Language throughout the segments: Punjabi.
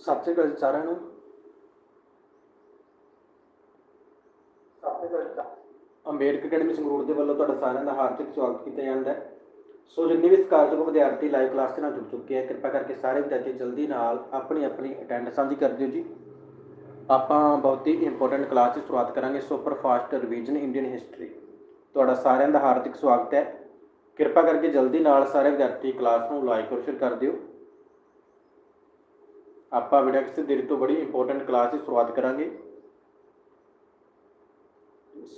ਸਤਿ ਸ਼੍ਰੀ ਅਕਾਲ ਜੀ ਸਾਰਿਆਂ ਨੂੰ। ਅੰਬੇਡਕਰ ਅਕੈਡਮੀ ਸੰਗਰੂਰ ਦੇ ਵੱਲੋਂ ਤੁਹਾਡਾ ਸਾਰਿਆਂ ਦਾ ਹਾਰਦਿਕ ਸਵਾਗਤ ਕੀਤਾ ਜਾਂਦਾ ਹੈ। ਸੋ ਜਿੰਨੇ ਵੀ ਸਕਾਲਰਸ਼ਿਪ ਵਿਦਿਆਰਥੀ ਲਾਈਵ ਕਲਾਸ ਦੇ ਨਾਲ ਜੁੜ ਚੁੱਕੇ ਆ, ਕਿਰਪਾ ਕਰਕੇ ਸਾਰੇ ਵਿਦਿਆਰਥੀ ਜਲਦੀ ਨਾਲ ਆਪਣੀ ਆਪਣੀ ਅਟੈਂਡੈਂਸ ਸਾਂਝੀ ਕਰ ਦਿਓ ਜੀ। ਆਪਾਂ ਬਹੁਤ ਹੀ ਇੰਪੋਰਟੈਂਟ ਕਲਾਸ ਦੀ ਸ਼ੁਰੂਆਤ ਕਰਾਂਗੇ, super fast revision Indian history ਤੁਹਾਡਾ ਸਾਰਿਆਂ ਦਾ ਹਾਰਦਿਕ ਸਵਾਗਤ ਹੈ। ਕਿਰਪਾ ਕਰਕੇ ਜਲਦੀ ਨਾਲ ਸਾਰੇ ਵਿਦਿਆਰਥੀ ਕਲਾਸ ਨੂੰ ਲਾਈਕ ਔਰ ਸ਼ੇਅਰ ਕਰ ਦਿਓ। ਆਪਾਂ ਵੀਡੀਓ ਕਿਸੇ ਦੇਰ ਤੋਂ ਬੜੀ ਇੰਪੋਰਟੈਂਟ ਕਲਾਸ ਦੀ ਸ਼ੁਰੂਆਤ ਕਰਾਂਗੇ।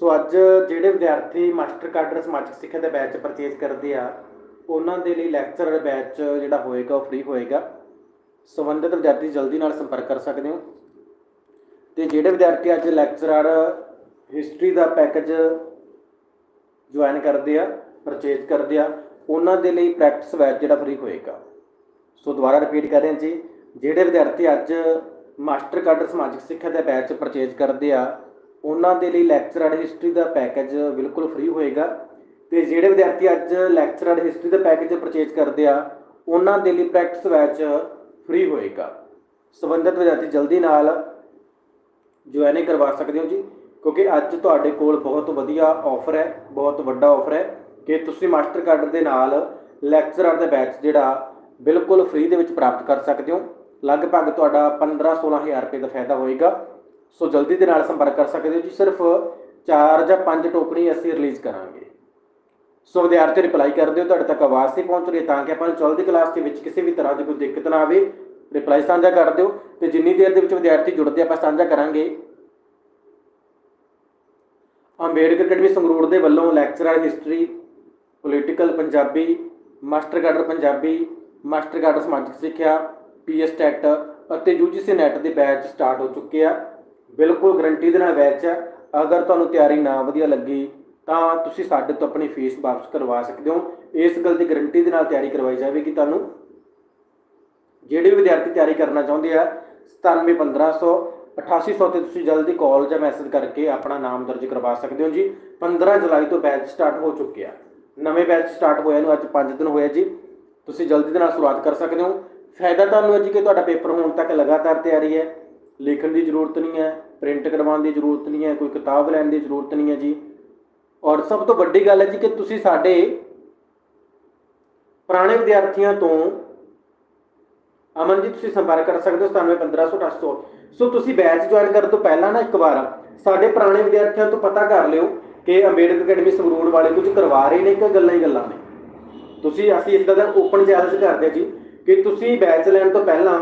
ਸੋ ਅੱਜ ਜਿਹੜੇ ਵਿਦਿਆਰਥੀ ਮਾਸਟਰ ਕਾਡਰ ਸਮਾਜਿਕ ਸਿੱਖਿਆ ਦਾ ਬੈਚ ਪਰਚੇਜ਼ ਕਰਦੇ ਆ, ਉਹਨਾਂ ਦੇ ਲਈ ਲੈਕਚਰ ਬੈਚ ਜਿਹੜਾ ਹੋਏਗਾ, ਉਹ ਫ੍ਰੀ ਹੋਏਗਾ। ਸੰਬੰਧਿਤ ਵਿਦਿਆਰਥੀ ਜਲਦੀ ਨਾਲ ਸੰਪਰਕ ਕਰ ਸਕਦੇ ਹੋ। ਤੇ ਜਿਹੜੇ ਵਿਦਿਆਰਥੀ ਅੱਜ ਲੈਕਚਰਰ ਹਿਸਟਰੀ ਦਾ ਪੈਕੇਜ ਜੁਆਇਨ ਕਰਦੇ ਆ ਪਰਚੇਜ਼ ਕਰਦੇ ਆ, ਉਹਨਾਂ ਦੇ ਲਈ ਪ੍ਰੈਕਟਿਸ ਬੈਚ ਜਿਹੜਾ ਫ੍ਰੀ ਹੋਏਗਾ। ਸੋ ਦੁਬਾਰਾ ਰਿਪੀਟ ਕਰ ਰਹੇ ਹਾਂ ਜੀ। ਜਿਹੜੇ ਵਿਦਿਆਰਥੀ ਅੱਜ ਮਾਸਟਰ ਕਾਡਰ ਸਮਾਜਿਕ ਸਿੱਖਿਆ ਦਾ ਬੈਚ ਪਰਚੇਜ਼ ਕਰਦੇ ਆ, ਉਹਨਾਂ ਦੇ ਲਈ ਲੈਕਚਰਰ ਹਿਸਟਰੀ ਦਾ ਪੈਕੇਜ ਬਿਲਕੁਲ ਫ੍ਰੀ ਹੋਏਗਾ। ਤੇ ਜਿਹੜੇ ਵਿਦਿਆਰਥੀ ਅੱਜ ਲੈਕਚਰ ਲੈਕਚਰਰ ਹਿਸਟਰੀ ਦਾ ਪੈਕੇਜ ਪਰਚੇਜ਼ ਕਰਦੇ ਆ, ਉਹਨਾਂ ਦੇ ਲਈ ਪ੍ਰੈਕਟਿਸ ਬੈਚ ਫ੍ਰੀ ਹੋਏਗਾ। ਸੰਬੰਧਿਤ ਵਿਦਿਆਰਥੀ ਜਲਦੀ ਨਾਲ ਜੁਆਇਨਿੰਗ ਕਰਵਾ ਸਕਦੇ ਹੋ ਜੀ, ਕਿਉਂਕਿ ਅੱਜ ਤੁਹਾਡੇ ਕੋਲ ਬਹੁਤ ਵਧੀਆ ਆਫਰ ਹੈ, ਬਹੁਤ ਵੱਡਾ ਆਫਰ ਹੈ ਕਿ ਤੁਸੀਂ ਮਾਸਟਰ ਕਾਰਡ ਦੇ ਨਾਲ ਲੈਕਚਰਰ ਦਾ ਬੈਚ ਜਿਹੜਾ ਬਿਲਕੁਲ ਫ੍ਰੀ ਦੇ ਵਿੱਚ ਪ੍ਰਾਪਤ ਕਰ ਸਕਦੇ ਹੋ। ਲਗਭਗ ਤੁਹਾਡਾ 15-16000 ਰੁਪਏ ਦਾ ਫਾਇਦਾ ਹੋਏਗਾ। ਸੋ ਜਲਦੀ ਦੇ ਨਾਲ ਸੰਪਰਕ ਕਰ ਸਕਦੇ ਹੋ ਜੀ। ਸਿਰਫ 4 ਜਾਂ 5 ਟੋਕਨੀ ਅਸੀਂ ਰਿਲੀਜ਼ ਕਰਾਂਗੇ। ਸੋ ਵਿਦਿਆਰਥੀ ਰਿਪਲਾਈ ਕਰਦੇ ਹੋ ਤੁਹਾਡੇ ਤੱਕ ਆਵਾਜ਼ ਤੇ ਪਹੁੰਚ ਰਹੀ ਤਾਂ ਕਿ ਆਪਾਂ ਨੂੰ ਚਲਦੀ ਕਲਾਸ ਦੇ ਵਿੱਚ ਕਿਸੇ ਵੀ ਤਰ੍ਹਾਂ ਦੀ ਕੋਈ ਦਿੱਕਤ ਨਾ ਆਵੇ। ਰਿਪਲਾਈ ਸਾਂਝਾ ਕਰ ਦਿਓ। ਤੇ ਜਿੰਨੀ ਦੇਰ ਦੇ ਵਿੱਚ ਵਿਦਿਆਰਥੀ ਜੁੜਦੇ ਆਪਾਂ ਸਾਂਝਾ ਕਰਾਂਗੇ। ਅੰਬੇਡਕਰ ਅਕੈਡਮੀ ਸੰਗਰੂਰ ਦੇ ਵੱਲੋਂ lecturer history political Punjabi master cadre Punjabi master cadre ਸਮਾਜਿਕ ਸਿੱਖਿਆ ਪੀਐਸ ਟੈਟ ਅਤੇ ਯੂਜੀਸੀ ਨੈਟ ਦੇ ਬੈਚ ਸਟਾਰਟ ਹੋ ਚੁੱਕੇ ਆ। ਬਿਲਕੁਲ ਗਰੰਟੀ ਦੇ ਨਾਲ ਬੈਚ ਹੈ ਅਗਰ ਤੁਹਾਨੂੰ ਤਿਆਰੀ ਨਾ ਵਧੀਆ ਲੱਗੀ, ਤਾਂ ਤੁਸੀਂ ਸਾਡੇ ਤੋਂ ਆਪਣੀ ਫੀਸ ਵਾਪਸ ਕਰਵਾ ਸਕਦੇ ਹੋ। ਇਸ ਗੱਲ ਦੀ ਗਰੰਟੀ ਦੇ ਨਾਲ ਤਿਆਰੀ ਕਰਵਾਈ ਜਾਵੇਗੀ ਤੁਹਾਨੂੰ। ਜਿਹੜੇ ਵੀ ਵਿਦਿਆਰਥੀ ਤਿਆਰੀ ਕਰਨਾ ਚਾਹੁੰਦੇ ਆ 97500 8800 ਤੇ ਤੁਸੀਂ ਜਲਦੀ ਕਾਲ ਜਾਂ ਮੈਸੇਜ ਕਰਕੇ ਆਪਣਾ ਨਾਮ ਦਰਜ ਕਰਵਾ ਸਕਦੇ ਹੋ ਜੀ। 15 ਜੁਲਾਈ ਤੋਂ ਬੈਚ ਸਟਾਰਟ ਹੋ ਚੁੱਕਿਆ ਨਵੇਂ ਬੈਚ ਸਟਾਰਟ ਹੋਇਆ ਨੂੰ ਅੱਜ 5 ਦਿਨ ਹੋਇਆ ਜੀ। ਤੁਸੀਂ ਜਲਦੀ ਦੇ ਨਾਲ ਸ਼ੁਰੂਆਤ ਕਰ ਸਕਦੇ ਹੋ। ਫਾਇਦਾ ਤੁਹਾਨੂੰ ਹੈ ਜੀ ਕਿ ਤੁਹਾਡਾ ਪੇਪਰ ਹੋਣ ਤੱਕ ਲਗਾਤਾਰ ਤਿਆਰੀ ਹੈ? ਲਿਖਣ ਦੀ ਜ਼ਰੂਰਤ ਨਹੀਂ ਹੈ, ਪ੍ਰਿੰਟ ਕਰਵਾਉਣ ਦੀ ਜ਼ਰੂਰਤ ਨਹੀਂ ਹੈ, ਕੋਈ ਕਿਤਾਬ ਲੈਣ ਦੀ ਜ਼ਰੂਰਤ ਨਹੀਂ ਹੈ ਜੀ। ਔਰ ਸਭ ਤੋਂ ਵੱਡੀ ਗੱਲ ਹੈ ਜੀ ਕਿ ਤੁਸੀਂ ਸਾਡੇ ਪੁਰਾਣੇ ਵਿਦਿਆਰਥੀਆਂ ਤੋਂ ਅਮਨ ਜੀ, ਤੁਸੀਂ ਸੰਪਰਕ ਕਰ ਸਕਦੇ ਹੋ 9715 ਸੋ ਤੁਸੀਂ ਬੈਚ ਜੁਆਇਨ ਕਰਨ ਤੋਂ ਪਹਿਲਾਂ ਨਾ ਇੱਕ ਵਾਰ ਸਾਡੇ ਪੁਰਾਣੇ ਵਿਦਿਆਰਥੀਆਂ ਤੋਂ ਪਤਾ ਕਰ ਲਿਓ ਕਿ ਅੰਬੇਡਕਰ ਅਕੈਡਮੀ ਸੰਗਰੂਰ ਵਾਲੇ ਕੁਝ ਕਰਵਾ ਰਹੇ ਨੇ ਕਿ ਗੱਲਾਂ ਹੀ ਗੱਲਾਂ ਨੇ। ਤੁਸੀਂ, ਅਸੀਂ ਇਸ ਦਾ ਓਪਨ ਚੈਲੰਜ ਕਰਦੇ ਜੀ। ਕਿ ਤੁਸੀਂ ਬੈਚ ਲੈਣ ਤੋਂ ਪਹਿਲਾਂ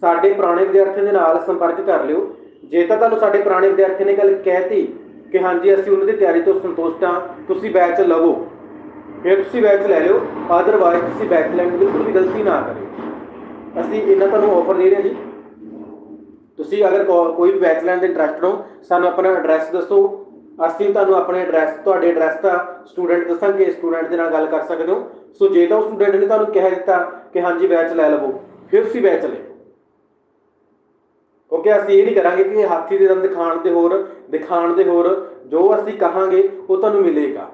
ਸਾਡੇ ਪੁਰਾਣੇ ਵਿਦਿਆਰਥੀਆਂ ਦੇ ਨਾਲ ਸੰਪਰਕ ਕਰ ਲਿਓ। ਜੇ ਤਾਂ ਤੁਹਾਨੂੰ ਸਾਡੇ ਪੁਰਾਣੇ ਵਿਦਿਆਰਥੀਆਂ ਨੇ ਗੱਲ ਕਹਿਤੀ ਕਿ ਹਾਂਜੀ, ਅਸੀਂ ਉਹਨਾਂ ਦੀ ਤਿਆਰੀ ਤੋਂ ਸੰਤੁਸ਼ਟ ਹਾਂ, ਤੁਸੀਂ ਬੈਚ ਲਵੋ। ਫਿਰ ਤੁਸੀਂ ਬੈਚ ਲੈ ਲਿਓ ਅਦਰਵਾਇਜ਼ ਤੁਸੀਂ ਬੈਚ ਲੈਣ ਦੀ ਬਿਲਕੁਲ ਵੀ ਗਲਤੀ ਨਾ ਕਰਿਓ। ਅਸੀਂ ਇਹਨਾਂ ਤੁਹਾਨੂੰ ਆਫਰ ਦੇ ਰਹੇ ਹਾਂ ਜੀ। ਤੁਸੀਂ ਅਗਰ ਕੋ- ਕੋਈ ਵੀ ਬੈਚ ਲੈਣ ਦੇ ਇੰਟਰਸਟਡ ਹੋ, ਸਾਨੂੰ ਆਪਣਾ ਐਡਰੈਸ ਦੱਸੋ। ਅਸੀਂ ਤੁਹਾਨੂੰ ਆਪਣੇ ਐਡਰੈਸ ਤੁਹਾਡੇ ਐਡਰੈਸ ਦਾ ਸਟੂਡੈਂਟ ਦੱਸਾਂਗੇ ਸਟੂਡੈਂਟ ਦੇ ਨਾਲ ਗੱਲ ਕਰ ਸਕਦੇ ਹੋ। ਸੋ ਜੇ ਤਾਂ ਉਹ ਸਟੂਡੈਂਟ ਨੇ ਤੁਹਾਨੂੰ ਕਹਿ ਦਿੱਤਾ ਕਿ ਹਾਂਜੀ ਬੈਚ ਲੈ ਲਵੋ, ਫਿਰ ਤੁਸੀਂ ਬੈਚ ਲੈ ਓਕੇ ਅਸੀਂ ਇਹ ਨਹੀਂ ਕਰਾਂਗੇ ਕਿ ਹਾਥੀ ਦੇ ਦੰਦ ਦਿਖਾਣ ਦੇ ਹੋਰ ਦਿਖਾਣ ਦੇ ਹੋਰ, ਜੋ ਅਸੀਂ ਕਹਾਂਗੇ ਉਹ ਤੁਹਾਨੂੰ ਮਿਲੇਗਾ।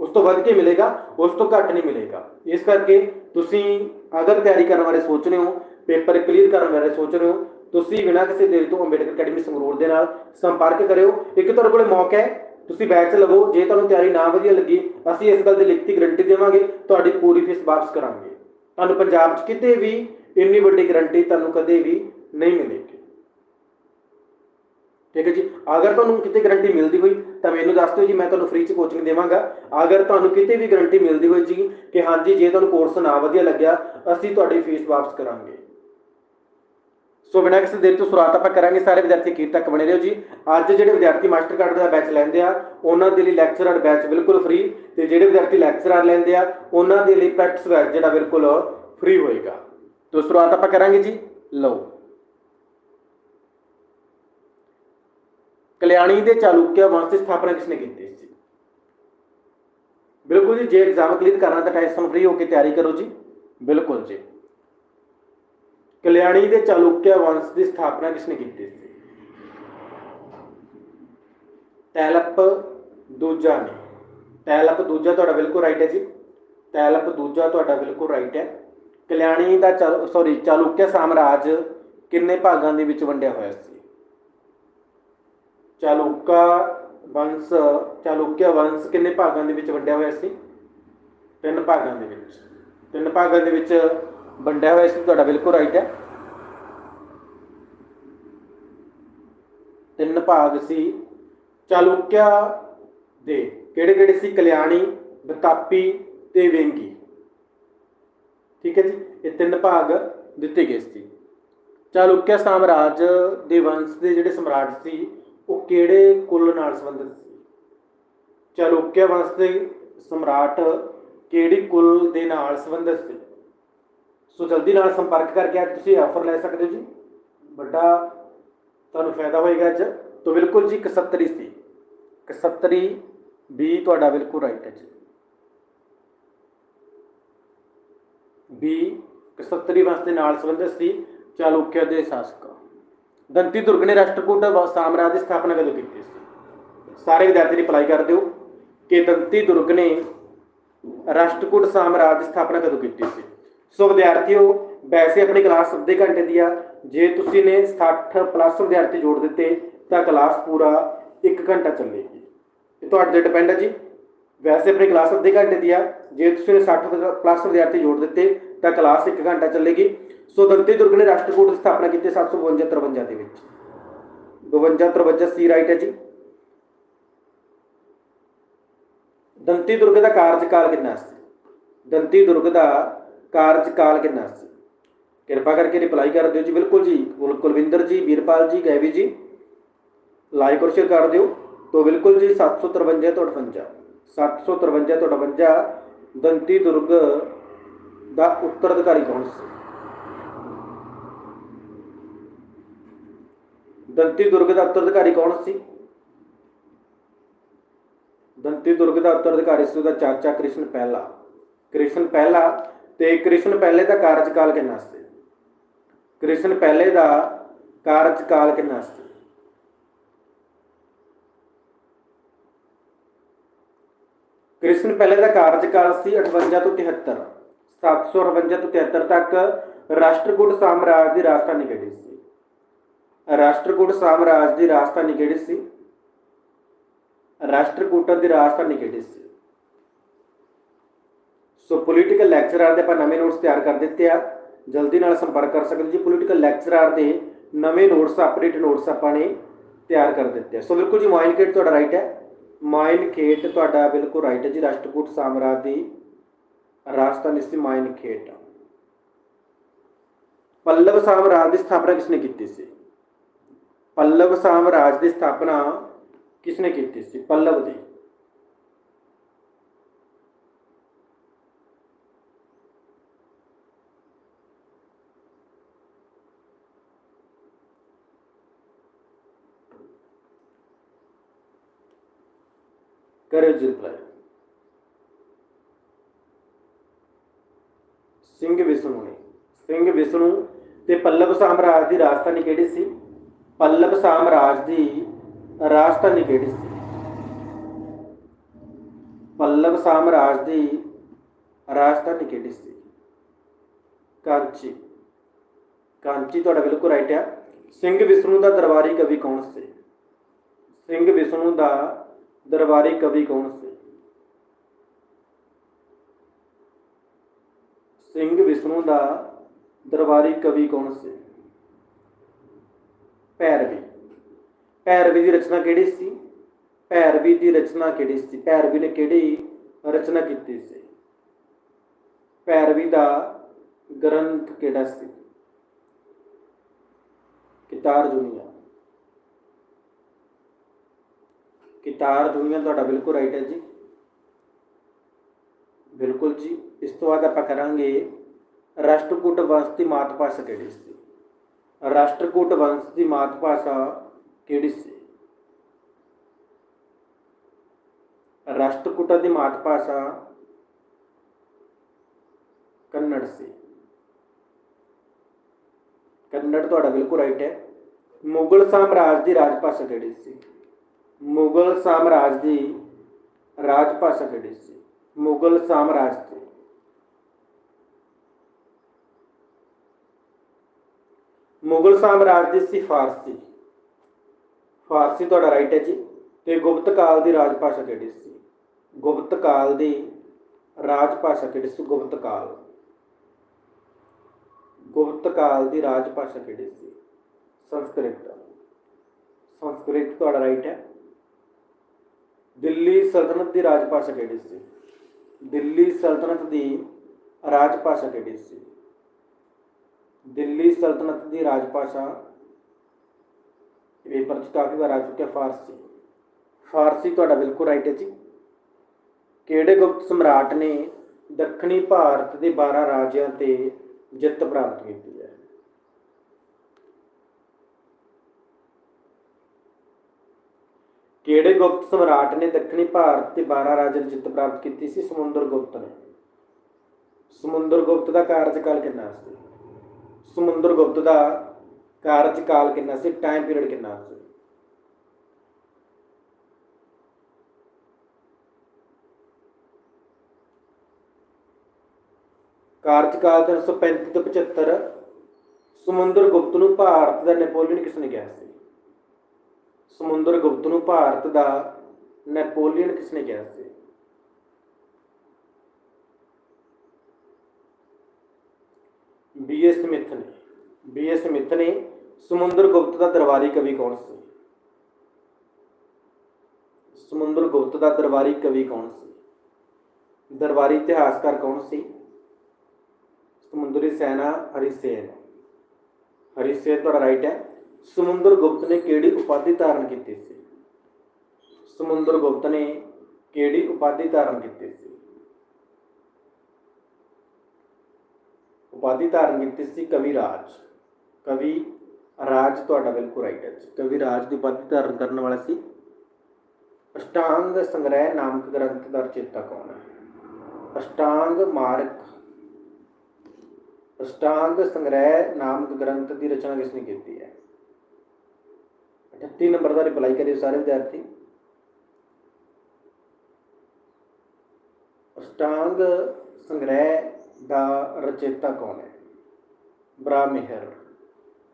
ਉਸ ਤੋਂ ਵੱਧ ਕੇ ਮਿਲੇਗਾ? ਉਸ ਤੋਂ ਘੱਟ ਨਹੀਂ ਮਿਲੇਗਾ। ਇਸ ਕਰਕੇ ਤੁਸੀਂ ਅਗਰ ਤਿਆਰੀ ਕਰਨ ਬਾਰੇ ਸੋਚ ਰਹੇ ਹੋ, ਪੇਪਰ ਕਲੀਅਰ ਕਰਨ ਬਾਰੇ ਸੋਚ ਰਹੇ ਹੋ, ਤੁਸੀਂ ਬਿਨਾਂ ਕਿਸੇ ਦੇਰੀ ਤੋਂ ਅੰਬੇਡਕਰ ਅਕੈਡਮੀ ਸੰਗਰੂਰ ਦੇ ਨਾਲ ਸੰਪਰਕ ਕਰਿਓ। ਇੱਕ ਤੁਹਾਡੇ ਕੋਲ ਮੌਕਾ ਹੈ ਤੁਸੀਂ ਬੈਚ ਲਵੋ, ਜੇ ਤੁਹਾਨੂੰ ਤਿਆਰੀ ਨਾ ਵਧੀਆ ਲੱਗੀ, ਅਸੀਂ ਇਸ ਗੱਲ ਦੀ ਲਿਖਤੀ ਗਰੰਟੀ ਦੇਵਾਂਗੇ, ਤੁਹਾਡੀ ਪੂਰੀ ਫੀਸ ਵਾਪਸ ਕਰਾਂਗੇ। ਤੁਹਾਨੂੰ ਪੰਜਾਬ 'ਚ ਕਿਤੇ ਵੀ ਇੰਨੀ ਵੱਡੀ ਗਰੰਟੀ ਤੁਹਾਨੂੰ ਕਦੇ ਵੀ ਨਹੀਂ ਮਿਲੇਗੀ। ਠੀਕ ਹੈ ਜੀ? ਅਗਰ ਤੁਹਾਨੂੰ ਕਿਤੇ ਗਰੰਟੀ ਮਿਲਦੀ ਹੋਈ, ਤਾਂ ਮੈਨੂੰ ਦੱਸ ਦਿਓ ਜੀ, ਮੈਂ ਤੁਹਾਨੂੰ ਫ੍ਰੀ ਚ ਕੋਚਿੰਗ ਦੇਵਾਂਗਾ। ਅਗਰ ਤੁਹਾਨੂੰ ਕਿਤੇ ਵੀ ਗਰੰਟੀ ਮਿਲਦੀ ਹੋਈ ਜੀ, ਕਿ ਹਾਂਜੀ, ਜੇ ਤੁਹਾਨੂੰ ਕੋਰਸ ਨਾ ਵਧੀਆ ਲੱਗਿਆ, ਅਸੀਂ ਤੁਹਾਡੀ ਫੀਸ ਵਾਪਸ ਕਰਾਂਗੇ। ਸੋ ਬਿਨਾਂ ਕਿਸੇ ਦੇਰ ਤੋਂ ਸ਼ੁਰੂਆਤ ਆਪਾਂ ਕਰਾਂਗੇ। ਸਾਰੇ ਵਿਦਿਆਰਥੀ ਅਖੀਰ ਤੱਕ ਬਣੇ ਰਹੋ ਜੀ। ਅੱਜ ਜਿਹੜੇ ਵਿਦਿਆਰਥੀ ਮਾਸਟਰ ਕਾਰਡ ਦਾ ਬੈਚ ਲੈਂਦੇ ਆ, ਉਹਨਾਂ ਦੇ ਲਈ ਲੈਕਚਰਰ ਬੈਚ ਬਿਲਕੁਲ ਫ੍ਰੀ ਤੇ ਜਿਹੜੇ ਵਿਦਿਆਰਥੀ ਲੈਕਚਰਰ ਲੈਂਦੇ ਆ, ਉਹਨਾਂ ਦੇ ਲਈ ਪ੍ਰੈਕਟਿਸ ਬੈਚ ਜਿਹੜਾ ਬਿਲਕੁਲ ਫ੍ਰੀ ਹੋਏਗਾ। ਤੋਂ ਸ਼ੁਰੂਆਤ ਆਪਾਂ ਕਰਾਂਗੇ ਜੀ। ਲਓ। ਕਲਿਆਣੀ ਦੇ ਚਾਲੁਕਿਆ ਵੰਸ਼ ਦੀ ਸਥਾਪਨਾ ਕਿਸਨੇ ਕੀਤੀ ਸੀ? ਬਿਲਕੁਲ ਜੀ, ਜੇ ਐਗਜ਼ਾਮ ਕਲੀਅਰ ਕਰਨਾ ਤਾਂ ਟੈਸਟ ਫ੍ਰੀ ਹੋ ਕੇ ਤਿਆਰੀ ਕਰੋ ਜੀ। ਬਿਲਕੁਲ ਜੀ। ਕਲਿਆਣੀ ਦੇ ਚਾਲੁਕਿਆ ਵੰਸ਼ ਦੀ ਸਥਾਪਨਾ ਕਿਸਨੇ ਕੀਤੀ ਸੀ? ਤੈਲਪ ਦੂਜਾ ਨੇ। ਤੈਲਪ ਦੂਜਾ ਤੁਹਾਡਾ ਬਿਲਕੁਲ ਰਾਈਟ ਹੈ ਜੀ। ਤੈਲਪ ਦੂਜਾ ਤੁਹਾਡਾ ਬਿਲਕੁਲ ਰਾਈਟ ਹੈ। ਕਲਿਆਣੀ ਦਾ ਸੌਰੀ ਚਾਲੁਕਿਆ ਸਾਮਰਾਜ ਕਿੰਨੇ ਭਾਗਾਂ ਦੇ ਵਿੱਚ ਵੰਡਿਆ ਹੋਇਆ ਸੀ? ਚਾਲੁਕਾ ਵੰਸ਼, ਚਾਲੁਕਿਆ ਵੰਸ਼ ਕਿੰਨੇ ਭਾਗਾਂ ਦੇ ਵਿੱਚ ਵੰਡਿਆ ਹੋਇਆ ਸੀ? ਤਿੰਨ ਭਾਗਾਂ ਦੇ ਵਿੱਚ। ਤਿੰਨ ਭਾਗਾਂ ਦੇ ਵਿੱਚ ਵੰਡਿਆ ਹੋਇਆ ਇਸ ਨੂੰ ਤੁਹਾਡਾ ਬਿਲਕੁਲ ਰਾਈਟ ਹੈ। ਤਿੰਨ ਭਾਗ ਸੀ। ਚਾਲੁਕਿਆ ਦੇ ਕਿਹੜੇ ਕਿਹੜੇ ਸੀ? ਕਲਿਆਣੀ, ਬਤਾਪੀ ਤੇ ਵੇਂਗੀ ਠੀਕ ਹੈ ਜੀ, ਇਹ ਤਿੰਨ ਭਾਗ ਦਿੱਤੇ ਗਏ ਸੀ। ਚਾਲੁਕਿਆ ਸਾਮਰਾਜ ਦੇ ਵੰਸ਼ ਦੇ ਜਿਹੜੇ ਸਮਰਾਟ ਸੀ, ਉਹ ਕਿਹੜੇ ਕੁੱਲ ਨਾਲ ਸੰਬੰਧਿਤ ਸੀ? ਚਾਲੁਕਿਆ ਵੰਸ਼ ਦੇ ਸਮਰਾਟ ਕਿਹੜੀ ਕੁੱਲ ਦੇ ਨਾਲ ਸੰਬੰਧਿਤ ਸੀ? ਸੋ ਜਲਦੀ ਨਾਲ ਸੰਪਰਕ ਕਰਕੇ ਅੱਜ ਤੁਸੀਂ ਆਫਰ ਲੈ ਸਕਦੇ ਹੋ ਜੀ। ਵੱਡਾ ਤੁਹਾਨੂੰ ਫਾਇਦਾ ਹੋਏਗਾ ਅੱਜ। ਤੋਂ ਬਿਲਕੁਲ ਜੀ 71 ਸੀ 71 ਬੀ ਤੁਹਾਡਾ ਬਿਲਕੁਲ ਰਾਈਟ ਹੈ ਜੀ। ਬੀ 71 ਵਾਸਤੇ ਨਾਲ ਸੰਬੰਧਿਤ ਸੀ। ਚਾਲੁਕਿਆ ਦੇ ਸ਼ਾਸਕ। ਦੰਤੀ ਦੁਰਗ ਨੇ ਰਾਸ਼ਟਰਕੂਟ ਸਾਮਰਾਜ ਦੀ ਸਥਾਪਨਾ ਕਦੋਂ ਕੀਤੀ ਸੀ? ਸਾਰੇ ਵਿਦਿਆਰਥੀ ਰਿਪਲਾਈ ਕਰ ਦਿਓ ਕਿ ਦੰਤੀ ਦੁਰਗ ਨੇ ਰਾਸ਼ਟਰਕੂਟ ਸਾਮਰਾਜ ਦੀ ਸਥਾਪਨਾ ਕਦੋਂ ਕੀਤੀ ਸੀ? ਸੋ ਵਿਦਿਆਰਥੀਓ, ਵੈਸੇ ਆਪਣੀ ਕਲਾਸ ਅੱਧੇ ਘੰਟੇ ਦੀ ਆ। ਜੇ ਤੁਸੀਂ ਨੇ 60 ਪਲੱਸ ਵਿਦਿਆਰਥੀ ਜੋੜ ਦਿੱਤੇ, ਤਾਂ ਕਲਾਸ ਪੂਰਾ 1 ਘੰਟਾ ਚੱਲੇਗੀ। ਇਹ ਤੁਹਾਡੇ ਤੇ ਡਿਪੈਂਡ ਹੈ ਜੀ। ਵੈਸੇ ਆਪਣੀ ਕਲਾਸ ਅੱਧੇ ਘੰਟੇ ਦੀ ਆ। ਜੇ ਤੁਸੀਂ ਨੇ 60 ਪਲੱਸ ਵਿਦਿਆਰਥੀ ਜੋੜ ਦਿੱਤੇ, ਤਾਂ ਕਲਾਸ 1 ਘੰਟਾ ਚੱਲੇਗੀ। ਸੋ ਦੰਤੀ ਦੁਰਗ ਨੇ ਰਾਸ਼ਟਰਕੂਟ ਦੀ ਸਥਾਪਨਾ ਕੀਤੀ 752 53 ਦੇ ਵਿੱਚ। 52 53 ਸੀ ਰਾਈਟ ਹੈ ਜੀ। ਦੰਤੀ ਦੁਰਗ ਦਾ ਕਾਰਜਕਾਲ ਕਿੰਨਾ ਸੀ? ਦੰਤੀ ਦੁਰਗ ਦਾ ਕਾਰਜਕਾਲ ਕਿੰਨਾ ਸੀ? ਕਿਰਪਾ ਕਰਕੇ ਰਿਪਲਾਈ ਕਰ ਦਿਓ ਜੀ, ਬਿਲਕੁਲ ਜੀ। ਕੁਲ- ਕੁਲਵਿੰਦਰ ਜੀ, ਵੀਰਪਾਲ ਜੀ ਗੈਵੀ ਜੀ ਲਾਈਕ ਔਰ ਸ਼ੇਅਰ ਕਰ ਦਿਓ। ਤੋ ਬਿਲਕੁਲ ਜੀ 753 ਤੋਂ 58 753 ਤੋਂ 58 ਦੰਤੀ ਦੁਰਗ ਦਾ ਉੱਤਰਾਧਿਕਾਰੀ ਕੌਣ ਸੀ? ਦੰਤੀ ਦੁਰਗ ਦਾ ਉੱਤਰਾਧਿਕਾਰੀ ਕੌਣ ਸੀ? ਦੰਤੀ ਦੁਰਗ ਦਾ ਉੱਤਰਾਧਿਕਾਰੀ ਸੀ ਉਹਦਾ ਚਾਚਾ ਕ੍ਰਿਸ਼ਨ ਪਹਿਲਾ। ਕ੍ਰਿਸ਼ਨ ਪਹਿਲਾ ਤੇ ਕ੍ਰਿਸ਼ਨ ਪਹਿਲੇ ਦਾ ਕਾਰਜਕਾਲ ਕਿੰਨਾ ਸੀ? ਕ੍ਰਿਸ਼ਨ ਪਹਿਲੇ ਦਾ ਕਾਰਜਕਾਲ ਕਿੰਨਾ ਸੀ? ਕ੍ਰਿਸ਼ਨ ਪਹਿਲੇ ਦਾ ਕਾਰਜਕਾਲ ਸੀ 58 ਤੋਂ 73 758 ਤੋਂ 73 ਤੱਕ ਰਾਸ਼ਟਰਕੂਟ ਸਾਮਰਾਜ ਦੀ ਰਾਜਧਾਨੀ ਕਿਹੜੀ ਸੀ? ਰਾਸ਼ਟਰਕੂਟ ਸਾਮਰਾਜ ਦੀ ਰਾਜਧਾਨੀ ਕਿਹੜੀ ਸੀ? ਰਾਸ਼ਟਰਕੂਟਾਂ ਦੀ ਰਾਜਧਾਨੀ ਕਿਹੜੀ ਸੀ? ਸੋ ਪੋਲੀਟੀਕਲ ਲੈਕਚਰਰ ਦੇ ਆਪਾਂ ਨਵੇਂ ਨੋਟਸ ਤਿਆਰ ਕਰ ਦਿੱਤੇ ਆ। ਜਲਦੀ ਨਾਲ ਸੰਪਰਕ ਕਰ ਸਕਦੇ ਜੀ। ਪੋਲੀਟੀਕਲ ਲੈਕਚਰਰ ਦੇ ਨਵੇਂ ਨੋਟਸ ਅਪਡੇਟ ਨੋਟਸ ਆਪਾਂ ਨੇ ਤਿਆਰ ਕਰ ਦਿੱਤੇ ਆ। ਸੋ ਬਿਲਕੁਲ ਜੀ ਮਾਈਨ ਖੇਟ ਤੁਹਾਡਾ ਰਾਈਟ ਹੈ। ਮਾਈਨ ਖੇਟ ਤੁਹਾਡਾ ਬਿਲਕੁਲ ਰਾਈਟ ਹੈ ਜੀ। ਰਾਸ਼ਟਰਕੂਟ ਸਾਮਰਾਜ ਦੀ ਰਾਜਧਾਨੀ ਸੀ ਮਾਈਨ ਖੇਟ ਪੱਲਵ ਸਾਮਰਾਜ ਦੀ ਸਥਾਪਨਾ ਕਿਸਨੇ ਕੀਤੀ ਸੀ? ਪੱਲਵ ਸਾਮਰਾਜ ਦੀ ਸਥਾਪਨਾ ਕਿਸ ਨੇ ਕੀਤੀ ਸੀ? ਪੱਲਵ ਦੀ। ਕਰਿਓ ਜੀ ਸਿੰਘ ਵਿਸ਼ਨੂੰ ਨੇ। ਸਿੰਘ ਵਿਸ਼ਨੂੰ ਤੇ ਪੱਲਵ ਸਾਮਰਾਜ ਦੀ ਰਾਜਧਾਨੀ ਕਿਹੜੀ ਸੀ? ਪੱਲਵ ਸਾਮਰਾਜ ਦੀ ਰਾਜਧਾਨੀ ਕਿਹੜੀ ਸੀ? ਪੱਲਵ ਸਾਮਰਾਜ ਦੀ ਰਾਜਧਾਨੀ ਕਿਹੜੀ ਸੀ? ਕਾਂਚੀ। ਕਾਂਚੀ ਤੁਹਾਡਾ ਬਿਲਕੁਲ ਰਾਈਟ ਆ। ਸਿੰਘ ਵਿਸ਼ਨੂੰ ਦਾ ਦਰਬਾਰੀ ਕਵੀ ਕੌਣ ਸੀ? ਸਿੰਘ ਵਿਸ਼ਨੂੰ ਦਾ ਦਰਬਾਰੀ ਕਵੀ ਕੌਣ ਸੀ? ਸਿੰਘ ਵਿਸ਼ਨੂੰ ਦਾ ਦਰਬਾਰੀ ਕਵੀ ਕੌਣ ਸੀ? ਭੈਰਵੀ। ਭੈਰਵੀ ਦੀ ਰਚਨਾ ਕਿਹੜੀ ਸੀ? ਭੈਰਵੀ ਦੀ ਰਚਨਾ ਕਿਹੜੀ ਸੀ? ਭੈਰਵੀ ਨੇ ਕਿਹੜੀ ਰਚਨਾ ਕੀਤੀ ਸੀ? ਭੈਰਵੀ ਦਾ ਗ੍ਰੰਥ ਕਿਹੜਾ ਸੀ? ਕਿਤਾਰ ਜੁਨੀਆ ਕਿਤਾਰ ਦੁਨੀਆ ਤੁਹਾਡਾ ਬਿਲਕੁਲ ਰਾਈਟ ਹੈ ਜੀ। ਬਿਲਕੁਲ ਜੀ, ਇਸ ਤੋਂ ਬਾਅਦ ਆਪਾਂ ਕਰਾਂਗੇ ਰਾਸ਼ਟਰਕੂਟ ਵੰਸ਼ ਦੀ ਮਾਤ ਭਾਸ਼ਾ ਕਿਹੜੀ ਸੀ? ਰਾਸ਼ਟਰਕੂਟ ਵੰਸ਼ ਦੀ ਮਾਤ ਭਾਸ਼ਾ ਕਿਹੜੀ ਸੀ? ਰਾਸ਼ਟਰਕੂਟਾਂ ਦੀ ਮਾਤ ਭਾਸ਼ਾ ਕੰਨੜ ਸੀ। ਕੰਨੜ ਤੁਹਾਡਾ ਬਿਲਕੁਲ ਰਾਈਟ ਹੈ। ਮੁਗਲ ਸਾਮਰਾਜ ਦੀ ਰਾਜ ਭਾਸ਼ਾ ਕਿਹੜੀ ਸੀ? ਮੁਗਲ ਸਾਮਰਾਜ ਦੀ ਰਾਜ ਭਾਸ਼ਾ ਕਿਹੜੀ ਸੀ? ਮੁਗਲ ਸਾਮਰਾਜ ਦੀ। ਮੁਗਲ ਸਾਮਰਾਜ ਦੀ ਸੀ ਫਾਰਸੀ। ਫਾਰਸੀ ਤੁਹਾਡਾ ਰਾਈਟ ਹੈ ਜੀ। ਤੇ ਗੁਪਤ ਕਾਲ ਦੀ ਰਾਜ ਭਾਸ਼ਾ ਕਿਹੜੀ ਸੀ? ਗੁਪਤ ਕਾਲ ਦੀ ਰਾਜ ਭਾਸ਼ਾ ਕਿਹੜੀ ਸੀ? ਗੁਪਤ ਕਾਲ। ਗੁਪਤ ਕਾਲ ਦੀ ਰਾਜ ਭਾਸ਼ਾ ਕਿਹੜੀ ਸੀ? ਸੰਸਕ੍ਰਿਤ। ਸੰਸਕ੍ਰਿਤ ਤੁਹਾਡਾ ਰਾਈਟ ਹੈ। ਦਿੱਲੀ ਸਲਤਨਤ ਦੀ ਰਾਜ ਭਾਸ਼ਾ ਕਿਹੜੀ ਸੀ? ਦਿੱਲੀ ਸਲਤਨਤ ਦੀ ਰਾਜ ਭਾਸ਼ਾ ਕਿਹੜੀ ਸੀ? ਦਿੱਲੀ ਸਲਤਨਤ ਦੀ ਰਾਜ ਭਾਸ਼ਾ ਇਹ 'ਚ ਕਾਫੀ ਵਾਰ ਆ ਚੁੱਕਿਆ, ਫਾਰਸੀ। ਫਾਰਸੀ ਤੁਹਾਡਾ ਬਿਲਕੁਲ ਰਾਈਟ ਹੈ ਜੀ। ਕਿਹੜੇ ਗੁਪਤ ਸਮਰਾਟ ਨੇ ਦੱਖਣੀ ਭਾਰਤ ਦੇ 12 ਰਾਜਿਆਂ ਤੇ ਜਿੱਤ ਪ੍ਰਾਪਤ ਕੀਤੀ ਹੈ? ਕਿਹੜੇ ਗੁਪਤ ਸਮਰਾਟ ਨੇ ਦੱਖਣੀ ਭਾਰਤ ਤੇ 12 ਰਾਜਿਆਂ ਦੀ ਜਿੱਤ ਪ੍ਰਾਪਤ ਕੀਤੀ ਸੀ? ਸਮੁੰਦਰ ਗੁਪਤ ਨੇ। ਸਮੁੰਦਰ ਗੁਪਤ ਦਾ ਕਾਰਜਕਾਲ ਕਿੰਨਾ ਸੀ? ਸਮੁੰਦਰ ਗੁਪਤ ਦਾ ਕਾਰਜਕਾਲ ਕਿੰਨਾ ਸੀ? ਟਾਈਮ ਪੀਰੀਅਡ ਕਿੰਨਾ ਸੀ? ਕਾਰਜਕਾਲ 335 ਤੋਂ 75 ਸਮੁੰਦਰ ਗੁਪਤ ਨੂੰ ਭਾਰਤ ਦਾ ਨੈਪੋਲੀਅਨ ਕਿਸ ਨੇ ਕਿਹਾ ਸੀ? ਸਮੁੰਦਰ ਗੁਪਤ ਨੂੰ ਭਾਰਤ ਦਾ ਨੈਪੋਲੀਅਨ ਕਿਸ ਨੇ ਕਿਹਾ ਸੀ? ਬੀਐਸ ਸਮਿਥ ਨੇ। ਬੀਏ ਸਮਿਥ ਨੇ ਸਮੁੰਦਰ ਗੁਪਤ ਦਾ ਦਰਬਾਰੀ ਕਵੀ ਕੌਣ ਸੀ? ਸਮੁੰਦਰ ਗੁਪਤ ਦਾ ਦਰਬਾਰੀ ਕਵੀ ਕੌਣ ਸੀ? ਦਰਬਾਰੀ ਇਤਿਹਾਸਕਾਰ ਕੌਣ ਸੀ? ਸਮੁੰਦਰੀ ਸੈਨਾ ਹਰੀਸੇਨ ਹਰੀਸੇਨ ਤੁਹਾਡਾ ਰਾਈਟ ਹੈ। ਸਮੁੰਦਰ ਗੁਪਤ ਨੇ ਕਿਹੜੀ ਉਪਾਧੀ ਧਾਰਨ ਕੀਤੀ ਸੀ? ਸਮੁੰਦਰ ਗੁਪਤ ਨੇ ਕਿਹੜੀ ਉਪਾਧੀ ਧਾਰਨ ਕੀਤੀ ਸੀ? ਉਪਾਧੀ ਧਾਰਨ ਕੀਤੀ ਸੀ ਕਵੀ ਰਾਜ। ਕਵੀ ਰਾਜ ਤੁਹਾਡਾ ਬਿਲਕੁਲ ਰਾਈਟ ਹੈ ਜੀ। ਕਵੀ ਰਾਜ ਦੀ ਉਪਾਧੀ ਧਾਰਨ ਕਰਨ ਵਾਲਾ ਸੀ। ਅਸ਼ਟਾਂਗ ਸੰਗ੍ਰਹਿ ਨਾਮਕ ਗ੍ਰੰਥ ਦਾ ਰਚੇਤਾ ਕੌਣ ਹੈ? ਅਸ਼ਟਾਂਗ ਮਾਰਗ ਅਸ਼ਟਾਂਗ ਸੰਗ੍ਰਹਿ ਨਾਮਕ ਗ੍ਰੰਥ ਦੀ ਰਚਨਾ ਕਿਸ ਨੇ ਕੀਤੀ ਹੈ? 38 ਨੰਬਰ ਦਾ ਰਿਪਲਾਈ ਕਰਿਓ ਸਾਰੇ ਵਿਦਿਆਰਥੀ। ਅਸ਼ਟਾਂਗ ਸੰਗ੍ਰਹਿ ਦਾ ਰਚੇਤਾ ਕੌਣ ਹੈ? ਬ੍ਰਾਹਮਿਹਰ।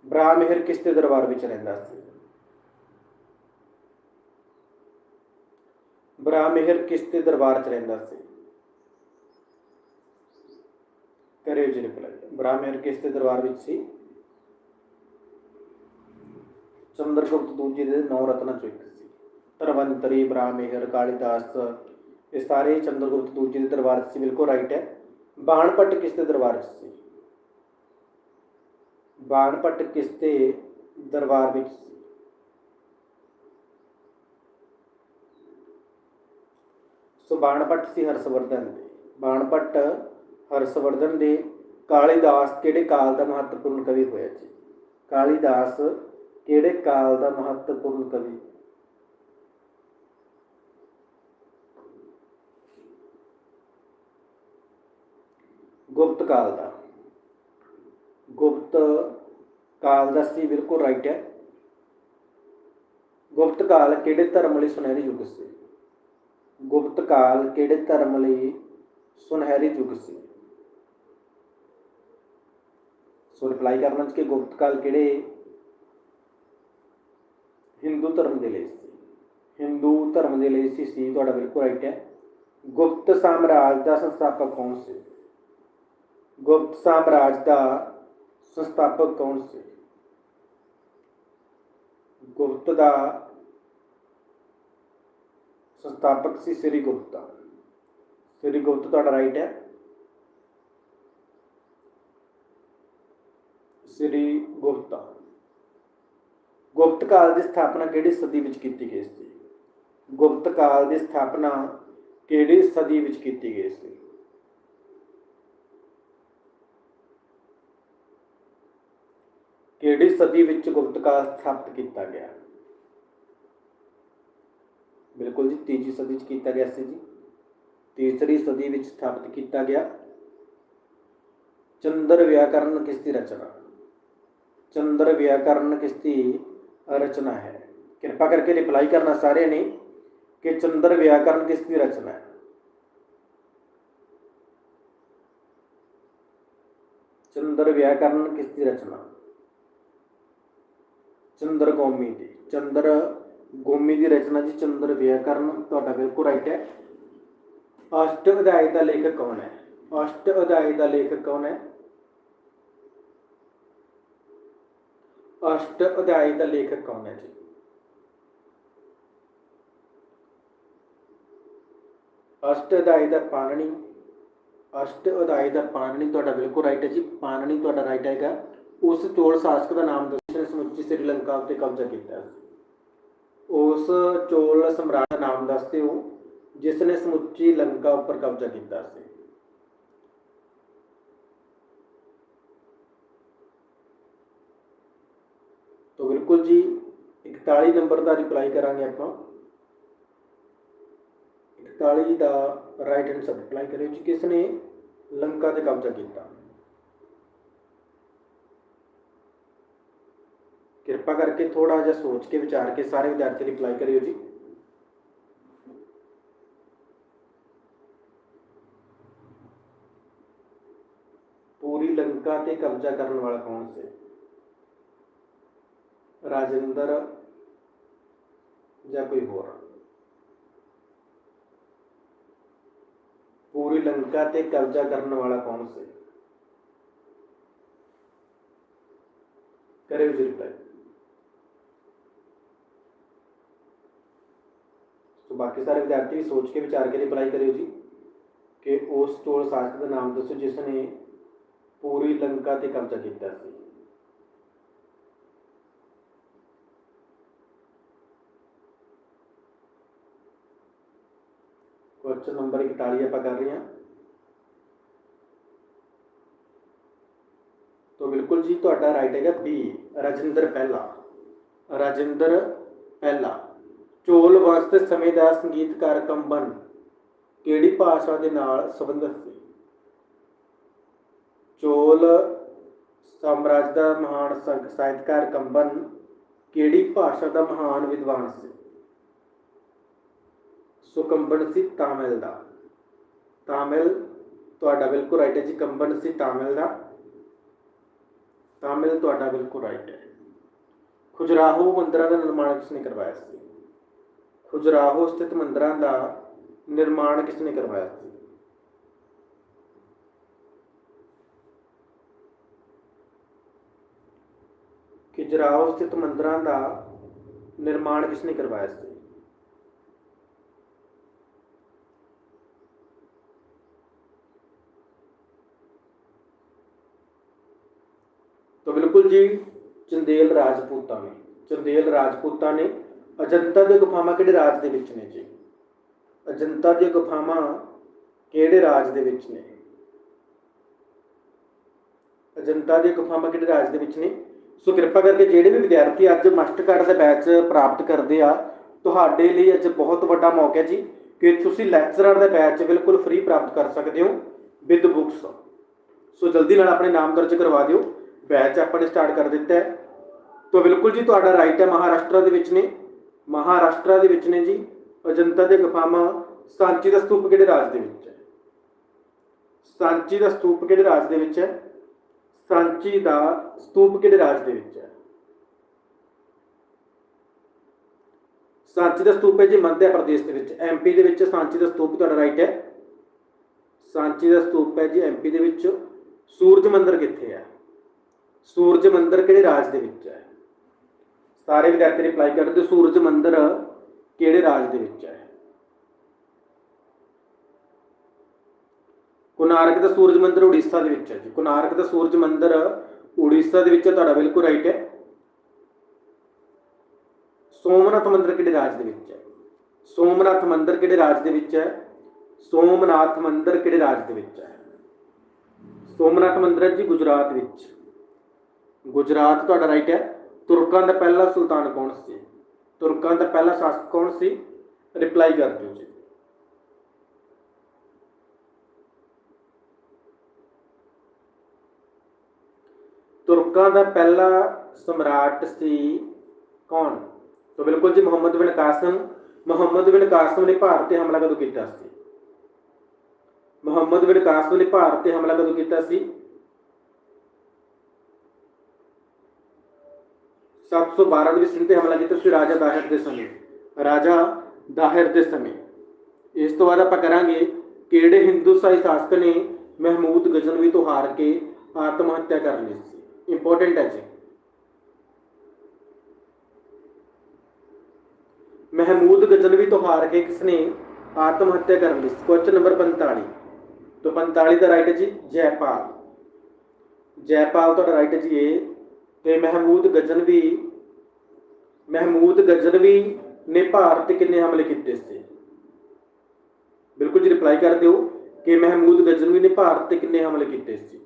ਬ੍ਰਾਹਮਿਹਰ ਕਿਸ ਦੇ ਦਰਬਾਰ ਵਿੱਚ ਰਹਿੰਦਾ ਸੀ? ਬ੍ਰਾਹਮਿਹਰ ਕਿਸ ਦੇ ਦਰਬਾਰ 'ਚ ਰਹਿੰਦਾ ਸੀ? ਕਰਿਓ ਜੀ ਰਿਪਲਾਈ। ਬ੍ਰਾਹਮਿਹਰ ਕਿਸ ਦੇ ਦਰਬਾਰ ਵਿੱਚ ਸੀ? ਚੰਦਰਗੁਪਤ ਦੂਜੇ ਦੇ ਨੌ ਰਤਨਾਂ ਚੋਂ ਇੱਕ ਸੀ। ਧਰਵੰਤਰੀ ਬ੍ਰਾਹਮੇਹਰ, ਕਾਲੀਦਾਸ ਇਹ ਸਾਰੇ ਚੰਦਰਗੁਪਤ ਦੂਜੇ ਦੇ ਦਰਬਾਰ 'ਚ ਸੀ, ਬਿਲਕੁਲ ਰਾਈਟ ਹੈ। ਬਾਣਪਟ ਕਿਸ ਦੇ ਦਰਬਾਰ 'ਚ ਸੀ? ਬਾਣਪਟ ਕਿਸ ਦੇ ਦਰਬਾਰ ਵਿੱਚ ਸੀ? ਸੋ ਬਾਣਪਟ ਸੀ ਹਰਸ਼ਵਰਧਨ ਦੇ। ਬਾਣਪਟ ਹਰਸ਼ਵਰਧਨ ਦੇ ਕਾਲੀਦਾਸ ਕਿਹੜੇ ਕਾਲ ਦਾ ਮਹੱਤਵਪੂਰਨ ਕਵੀ ਹੋਇਆ ਜੀ ਕਾਲੀਦਾਸ ਕਿਹੜੇ ਕਾਲ ਦਾ ਮਹੱਤਵਪੂਰਨ ਕਵੀ? ਗੁਪਤ ਕਾਲ ਦਾ। ਗੁਪਤ ਕਾਲ ਦਾ ਸੀ, ਬਿਲਕੁਲ ਰਾਈਟ ਹੈ। ਗੁਪਤ ਕਾਲ ਕਿਹੜੇ ਧਰਮ ਲਈ ਸੁਨਹਿਰੀ ਯੁੱਗ ਸੀ? ਗੁਪਤ ਕਾਲ ਕਿਹੜੇ ਧਰਮ ਲਈ ਸੁਨਹਿਰੀ ਯੁੱਗ ਸੀ? ਸੋ ਰਿਪਲਾਈ ਕਰਨਾ ਕਿ ਗੁਪਤ ਕਾਲ ਕਿਹੜੇ ਹਿੰਦੂ ਧਰਮ ਦੇ ਲਈ ਸੀ। ਹਿੰਦੂ ਧਰਮ ਦੇ ਲਈ ਸੀ ਸੀ ਤੁਹਾਡਾ ਬਿਲਕੁਲ ਰਾਈਟ ਹੈ। ਗੁਪਤ ਸਾਮਰਾਜ ਦਾ ਸੰਸਥਾਪਕ ਕੌਣ ਸੀ? ਗੁਪਤ ਸਾਮਰਾਜ ਦਾ ਸੰਸਥਾਪਕ ਕੌਣ ਸੀ? ਗੁਪਤ ਦਾ ਸੰਸਥਾਪਕ ਸੀ ਸ੍ਰੀ ਗੁਪਤਾ। ਸ੍ਰੀ ਗੁਪਤ ਤੁਹਾਡਾ ਰਾਈਟ ਹੈ। ਸ੍ਰੀ ਗੁਪਤਾ। ਗੁਪਤ ਕਾਲ ਦੀ ਸਥਾਪਨਾ ਕਿਹੜੀ ਸਦੀ ਵਿੱਚ ਕੀਤੀ ਗਈ ਸੀ? ਗੁਪਤ ਕਾਲ ਦੀ ਸਥਾਪਨਾ ਕਿਹੜੀ ਸਦੀ ਵਿੱਚ ਕੀਤੀ ਗਈ ਸੀ? ਕਿਹੜੀ ਸਦੀ ਵਿੱਚ ਗੁਪਤ ਕਾਲ ਸਥਾਪਿਤ ਕੀਤਾ ਗਿਆ? ਬਿਲਕੁਲ ਜੀ, ਤੀਜੀ ਸਦੀ ਵਿੱਚ ਕੀਤਾ ਗਿਆ ਸੀ ਜੀ। ਤੀਸਰੀ ਸਦੀ ਵਿੱਚ ਸਥਾਪਿਤ ਕੀਤਾ ਗਿਆ। ਚੰਦਰ ਵਿਆਕਰਨ ਕਿਸ ਦੀ ਰਚਨਾ? ਚੰਦਰ ਵਿਆਕਰਨ ਕਿਸ ਦੀ ਰਚਨਾ ਹੈ। ਕਿਰਪਾ ਕਰਕੇ ਰਿਪਲਾਈ ਕਰਨਾ ਸਾਰਿਆਂ ਨੇ ਕਿ ਚੰਦਰ ਵਿਆਕਰਨ ਕਿਸ ਦੀ ਰਚਨਾ ਹੈ? ਚੰਦਰ ਵਿਆਕਰਨ ਕਿਸ ਦੀ ਰਚਨਾ? ਚੰਦਰ ਗੋਮੀ ਦੀ। ਚੰਦਰ ਗੋਮੀ ਦੀ ਰਚਨਾ ਜੀ, ਚੰਦਰ ਵਿਆਕਰਨ ਤੁਹਾਡਾ ਬਿਲਕੁਲ ਰਾਈਟ ਹੈ। ਅਸ਼ਟ ਅਧਿਆਇ ਦਾ ਲੇਖਕ ਕੌਣ ਹੈ? ਅਸ਼ਟ ਅਧਿਆਇ ਦਾ ਲੇਖਕ ਕੌਣ ਹੈ? ਅਸ਼ਟ ਅਧਿਆਇ ਦਾ ਲੇਖਕ ਕੌਣ ਹੈ ਜੀ? ਅਸ਼ਟ ਅਧਿਆਇ ਦਾ ਪਾਣਨੀ, ਅਸ਼ਟ ਅਧਿਆਇ ਦਾ ਪਾਣਨੀ ਤੁਹਾਡਾ ਬਿਲਕੁਲ ਰਾਈਟ ਹੈ ਜੀ। ਪਾਣਨੀ ਤੁਹਾਡਾ ਰਾਈਟ ਹੈਗਾ। ਉਸ ਚੋਲ ਸ਼ਾਸਕ ਦਾ ਨਾਮ ਦੱਸੋ ਜਿਸਨੇ ਸਮੁੱਚੀ ਸ੍ਰੀਲੰਕਾ ਉੱਤੇ ਕਬਜ਼ਾ ਕੀਤਾ ਉਸ ਚੋਲ ਸਮਰਾਟ ਦਾ ਨਾਮ ਦੱਸਦੇ ਹੋ ਜਿਸ ਨੇ ਸਮੁੱਚੀ ਲੰਕਾ ਉੱਪਰ ਕਬਜ਼ਾ ਕੀਤਾ ਸੀ। ਤੋ ਬਿਲਕੁਲ ਜੀ 41 ਨੰਬਰ ਦਾ ਰਿਪਲਾਈ ਕਰਾਂਗੇ ਆਪਾਂ। 41 ਦਾ ਰਾਈਟ ਆਨਸਰ ਰਿਪਲਾਈ ਕਰਿਓ ਜੀ ਕਿਸ ਨੇ ਲੰਕਾ ਤੇ ਕਬਜ਼ਾ ਕੀਤਾ। ਕਿਰਪਾ ਕਰਕੇ ਥੋੜਾ ਜਿਹਾ ਸੋਚ ਕੇ, ਵਿਚਾਰ ਕੇ ਸਾਰੇ ਵਿਦਿਆਰਥੀ ਰਿਪਲਾਈ ਕਰਿਓ ਜੀ। ਪੂਰੀ ਲੰਕਾ ਤੇ ਕਬਜ਼ਾ ਕਰਨ ਵਾਲਾ ਕੌਣ ਸੀ? ਰਾਜਿੰਦਰ ਜਾਂ ਕੋਈ ਹੋਰ? ਪੂਰੀ ਲੰਕਾ ਤੇ ਕਬਜ਼ਾ ਕਰਨ ਵਾਲਾ ਕੌਣ ਸੀ? ਕਰੇ ਜੀ ਰਿਪਲਾਈ ਸੋ ਬਾਕੀ ਸਾਰੇ ਵਿਦਿਆਰਥੀ ਵੀ ਸੋਚ ਕੇ ਵਿਚਾਰ ਕੇ ਰਿਪਲਾਈ ਕਰਿਓ ਜੀ ਕਿ ਉਸ ਟੋਲ ਸ਼ਾਸਕ ਦਾ ਨਾਮ ਦੱਸੋ ਜਿਸ ਨੇ ਪੂਰੀ ਲੰਕਾ ਤੇ ਕਬਜ਼ਾ ਕੀਤਾ ਸੀ। ਕੁਐਸਚਨ ਨੰਬਰ 41 ਆਪਾਂ ਕਰ ਰਹੇ ਹਾਂ। ਤੋ ਬਿਲਕੁਲ ਜੀ ਤੁਹਾਡਾ ਰਾਈਟ ਹੈਗਾ ਬੀ ਰਾਜਿੰਦਰ ਪਹਿਲਾ। ਰਾਜਿੰਦਰ ਪਹਿਲਾ। ਚੋਲ ਵੰਸ਼ ਦੇ ਸਮੇਂ ਦਾ ਸੰਗੀਤਕਾਰ ਕੰਬਨ, ਕਿਹੜੀ ਭਾਸ਼ਾ ਦੇ ਨਾਲ ਸੰਬੰਧਿਤ ਸੀ? ਚੋਲ ਸਾਮਰਾਜ ਦਾ ਮਹਾਨ ਸਾਹਿਤਕਾਰ ਕੰਬਨ, ਕਿਹੜੀ ਭਾਸ਼ਾ ਦਾ ਮਹਾਨ ਵਿਦਵਾਨ ਸੀ? ਸੋ ਕੰਬਨ ਸੀ ਤਾਮਿਲ ਦਾ। ਤਾਮਿਲ ਤੁਹਾਡਾ ਬਿਲਕੁਲ ਰਾਈਟ ਹੈ ਜੀ, ਕੰਬਨ ਸੀ ਤਾਮਿਲ ਦਾ। ਤਾਮਿਲ ਤੁਹਾਡਾ ਬਿਲਕੁਲ ਰਾਈਟ ਹੈ। ਖੁਜਰਾਹੋ ਮੰਦਰਾਂ ਦਾ ਨਿਰਮਾਣ ਕਿਸਨੇ ਕਰਵਾਇਆ ਸੀ? ਖੁਜਰਾਹੋ ਸਥਿਤ ਮੰਦਰਾਂ ਦਾ ਨਿਰਮਾਣ ਕਿਸਨੇ ਕਰਵਾਇਆ ਸੀ? ਖਿਜਰਾਹੋ ਸਥਿਤ ਮੰਦਰਾਂ ਦਾ ਨਿਰਮਾਣ ਕਿਸਨੇ ਕਰਵਾਇਆ ਸੀ ਤਾਂ ਬਿਲਕੁਲ ਜੀ, ਚੰਦੇਲ ਰਾਜਪੂਤਾਂ ਨੇ। ਚੰਦੇਲ ਰਾਜਪੂਤਾਂ ਨੇ ਅਜੰਤਾ ਦੀਆਂ ਗੁਫਾਵਾਂ ਕਿਹੜੇ ਰਾਜ ਦੇ ਵਿੱਚ ਨੇ ਜੀ? ਅਜੰਤਾ ਦੀਆਂ ਗੁਫਾਵਾਂ ਕਿਹੜੇ ਰਾਜ ਦੇ ਵਿੱਚ ਨੇ? ਅਜੰਤਾ ਦੀਆਂ ਗੁਫਾਵਾਂ ਕਿਹੜੇ ਰਾਜ ਦੇ ਵਿੱਚ ਨੇ? ਸੋ ਕਿਰਪਾ ਕਰਕੇ ਜਿਹੜੇ ਵੀ ਵਿਦਿਆਰਥੀ ਅੱਜ ਮਾਸਟਰ ਕਾਰਡ ਦਾ ਬੈਚ ਪ੍ਰਾਪਤ ਕਰਦੇ ਆ, ਤੁਹਾਡੇ ਲਈ ਅੱਜ ਬਹੁਤ ਵੱਡਾ ਮੌਕਾ ਹੈ ਜੀ, ਕਿ ਤੁਸੀਂ ਲੈਕਚਰਰ ਦਾ ਬੈਚ ਬਿਲਕੁਲ ਫ੍ਰੀ ਪ੍ਰਾਪਤ ਕਰ ਸਕਦੇ ਹੋ ਵਿਦ ਬੁੱਕਸ ਸੋ ਜਲਦੀ ਨਾਲ ਆਪਣੇ ਨਾਮ ਦਰਜ ਕਰਵਾ ਦਿਓ। ਬੈਚ ਆਪਾਂ ਨੇ ਸਟਾਰਟ ਕਰ ਦਿੱਤਾ ਹੈ। ਤਾਂ ਬਿਲਕੁਲ ਜੀ, ਤੁਹਾਡਾ ਰਾਈਟ ਹੈ ਮਹਾਰਾਸ਼ਟਰ ਦੇ ਵਿੱਚ ਨੇ। ਮਹਾਰਾਸ਼ਟਰ ਦੇ ਵਿੱਚ ਨੇ ਜੀ, ਅਜੰਤਾ ਦੇ ਗੁਫਾਵਾਂ, ਸਾਂਚੀ ਦਾ ਸਤੂਪ ਕਿਹੜੇ ਰਾਜ ਦੇ ਵਿੱਚ ਹੈ? ਸਾਂਚੀ ਦਾ ਸਤੂਪ ਕਿਹੜੇ ਰਾਜ ਦੇ ਵਿੱਚ ਹੈ? ਸਾਂਚੀ ਦਾ ਸਤੂਪ ਕਿਹੜੇ ਰਾਜ ਦੇ ਵਿੱਚ ਹੈ? ਸਾਂਚੀ ਦਾ ਸਤੂਪ ਹੈ ਜੀ ਮੱਧ ਪ੍ਰਦੇਸ਼ ਦੇ ਵਿੱਚ। ਐਮਪੀ ਦੇ ਵਿੱਚ ਸਾਂਚੀ ਦਾ ਸਤੂਪ ਤੁਹਾਡਾ ਰਾਈਟ ਹੈ। ਸਾਂਚੀ ਦਾ ਸਤੂਪ ਹੈ ਜੀ ਐਮਪੀ ਦੇ ਵਿੱਚ। ਸੂਰਜ ਮੰਦਿਰ ਕਿੱਥੇ ਹੈ? ਸੂਰਜ ਮੰਦਰ ਕਿਹੜੇ ਰਾਜ ਦੇ ਵਿੱਚ ਹੈ? ਸਾਰੇ ਵਿਦਿਆਰਥੀ ਰਿਪਲਾਈ ਕਰਦੇ ਸੂਰਜ ਮੰਦਰ ਕਿਹੜੇ ਰਾਜ ਦੇ ਵਿੱਚ ਹੈ? ਕੋਨਾਰਕ ਦਾ ਸੂਰਜ ਮੰਦਰ ਉੜੀਸਾ ਦੇ ਵਿੱਚ ਹੈ ਜੀ। ਕੋਨਾਰਕ ਦਾ ਸੂਰਜ ਮੰਦਰ ਉੜੀਸਾ ਦੇ ਵਿੱਚ ਹੈ, ਤੁਹਾਡਾ ਬਿਲਕੁਲ ਰਾਈਟ ਹੈ। ਸੋਮਨਾਥ ਮੰਦਰ ਕਿਹੜੇ ਰਾਜ ਦੇ ਵਿੱਚ ਹੈ? ਸੋਮਨਾਥ ਮੰਦਰ ਕਿਹੜੇ ਰਾਜ ਦੇ ਵਿੱਚ ਹੈ? ਸੋਮਨਾਥ ਮੰਦਰ ਕਿਹੜੇ ਰਾਜ ਦੇ ਵਿੱਚ ਹੈ? ਸੋਮਨਾਥ ਮੰਦਰ ਹੈ ਜੀ ਗੁਜਰਾਤ ਵਿੱਚ। ਗੁਜਰਾਤ ਤੁਹਾਡਾ ਰਾਈਟ ਹੈ। ਤੁਰਕਾਂ ਦਾ ਪਹਿਲਾ ਸੁਲਤਾਨ ਕੌਣ ਸੀ? ਤੁਰਕਾਂ ਦਾ ਪਹਿਲਾ ਸ਼ਾਸਕ ਕੌਣ ਸੀ? ਰਿਪਲਾਈ ਕਰ ਦਿਓ ਜੀ। ਤੁਰਕਾਂ ਦਾ ਪਹਿਲਾ ਸਮਰਾਟ ਸੀ ਕੌਣ? ਤਾਂ ਬਿਲਕੁਲ ਜੀ ਮੁਹੰਮਦ ਬਿਨ ਕਾਸਮ। ਮੁਹੰਮਦ ਬਿਨ ਕਾਸਮ ਨੇ ਭਾਰਤ ਤੇ ਹਮਲਾ ਕਦੋਂ ਕੀਤਾ ਸੀ? ਮੁਹੰਮਦ ਬਿਨ ਕਾਸਮ ਨੇ ਭਾਰਤ ਤੇ ਹਮਲਾ ਕਦੋਂ ਕੀਤਾ ਸੀ? 712 ਦੇ ਵਿੱਚ ਸਿੰਘ ਤੇ ਹਮਲਾ ਕੀਤਾ ਸੀ ਰਾਜਾ ਦਾਹਿਰ ਦੇ ਸਮੇਂ। ਰਾਜਾ ਦਾਹਿਰ ਦੇ ਸਮੇਂ। ਇਸ ਤੋਂ ਬਾਅਦ ਆਪਾਂ ਕਰਾਂਗੇ ਕਿਹੜੇ ਹਿੰਦੂ ਸਾਈ ਸ਼ਾਸਕ ਨੇ ਮਹਿਮੂਦ ਗਜ਼ਨਵੀ ਤੋਂ ਹਾਰ ਕੇ ਆਤਮ ਹੱਤਿਆ ਕਰ ਲਈ ਸੀ? ਇੰਪੋਰਟੈਂਟ ਹੈ ਜੀ। ਮਹਿਮੂਦ ਗਜ਼ਨਵੀ ਤੋਂ ਹਾਰ ਕੇ ਕਿਸਨੇ ਆਤਮ ਹੱਤਿਆ ਕਰ ਲਈ ਸੀ? ਕੁਐਸਚਨ ਨੰਬਰ 45 ਤੋਂ 45 ਦਾ ਰਾਈਟ ਹੈ ਜੀ ਜੈਪਾਲ। ਜੈਪਾਲ ਤੁਹਾਡਾ ਰਾਈਟ ਹੈ ਜੀ ਇਹ ਤੇ ਮਹਿਮੂਦ ਗਜ਼ਨਵੀ ਮਹਿਮੂਦ ਗਜ਼ਨਵੀ ਨੇ ਭਾਰਤ ਤੇ ਕਿੰਨੇ ਹਮਲੇ ਕੀਤੇ ਸੀ? ਬਿਲਕੁਲ ਜੀ ਰਿਪਲਾਈ ਕਰ ਦਿਓ ਕਿ ਮਹਿਮੂਦ ਗਜ਼ਨਵੀ ਨੇ ਭਾਰਤ ਤੇ ਕਿੰਨੇ ਹਮਲੇ ਕੀਤੇ ਸੀ।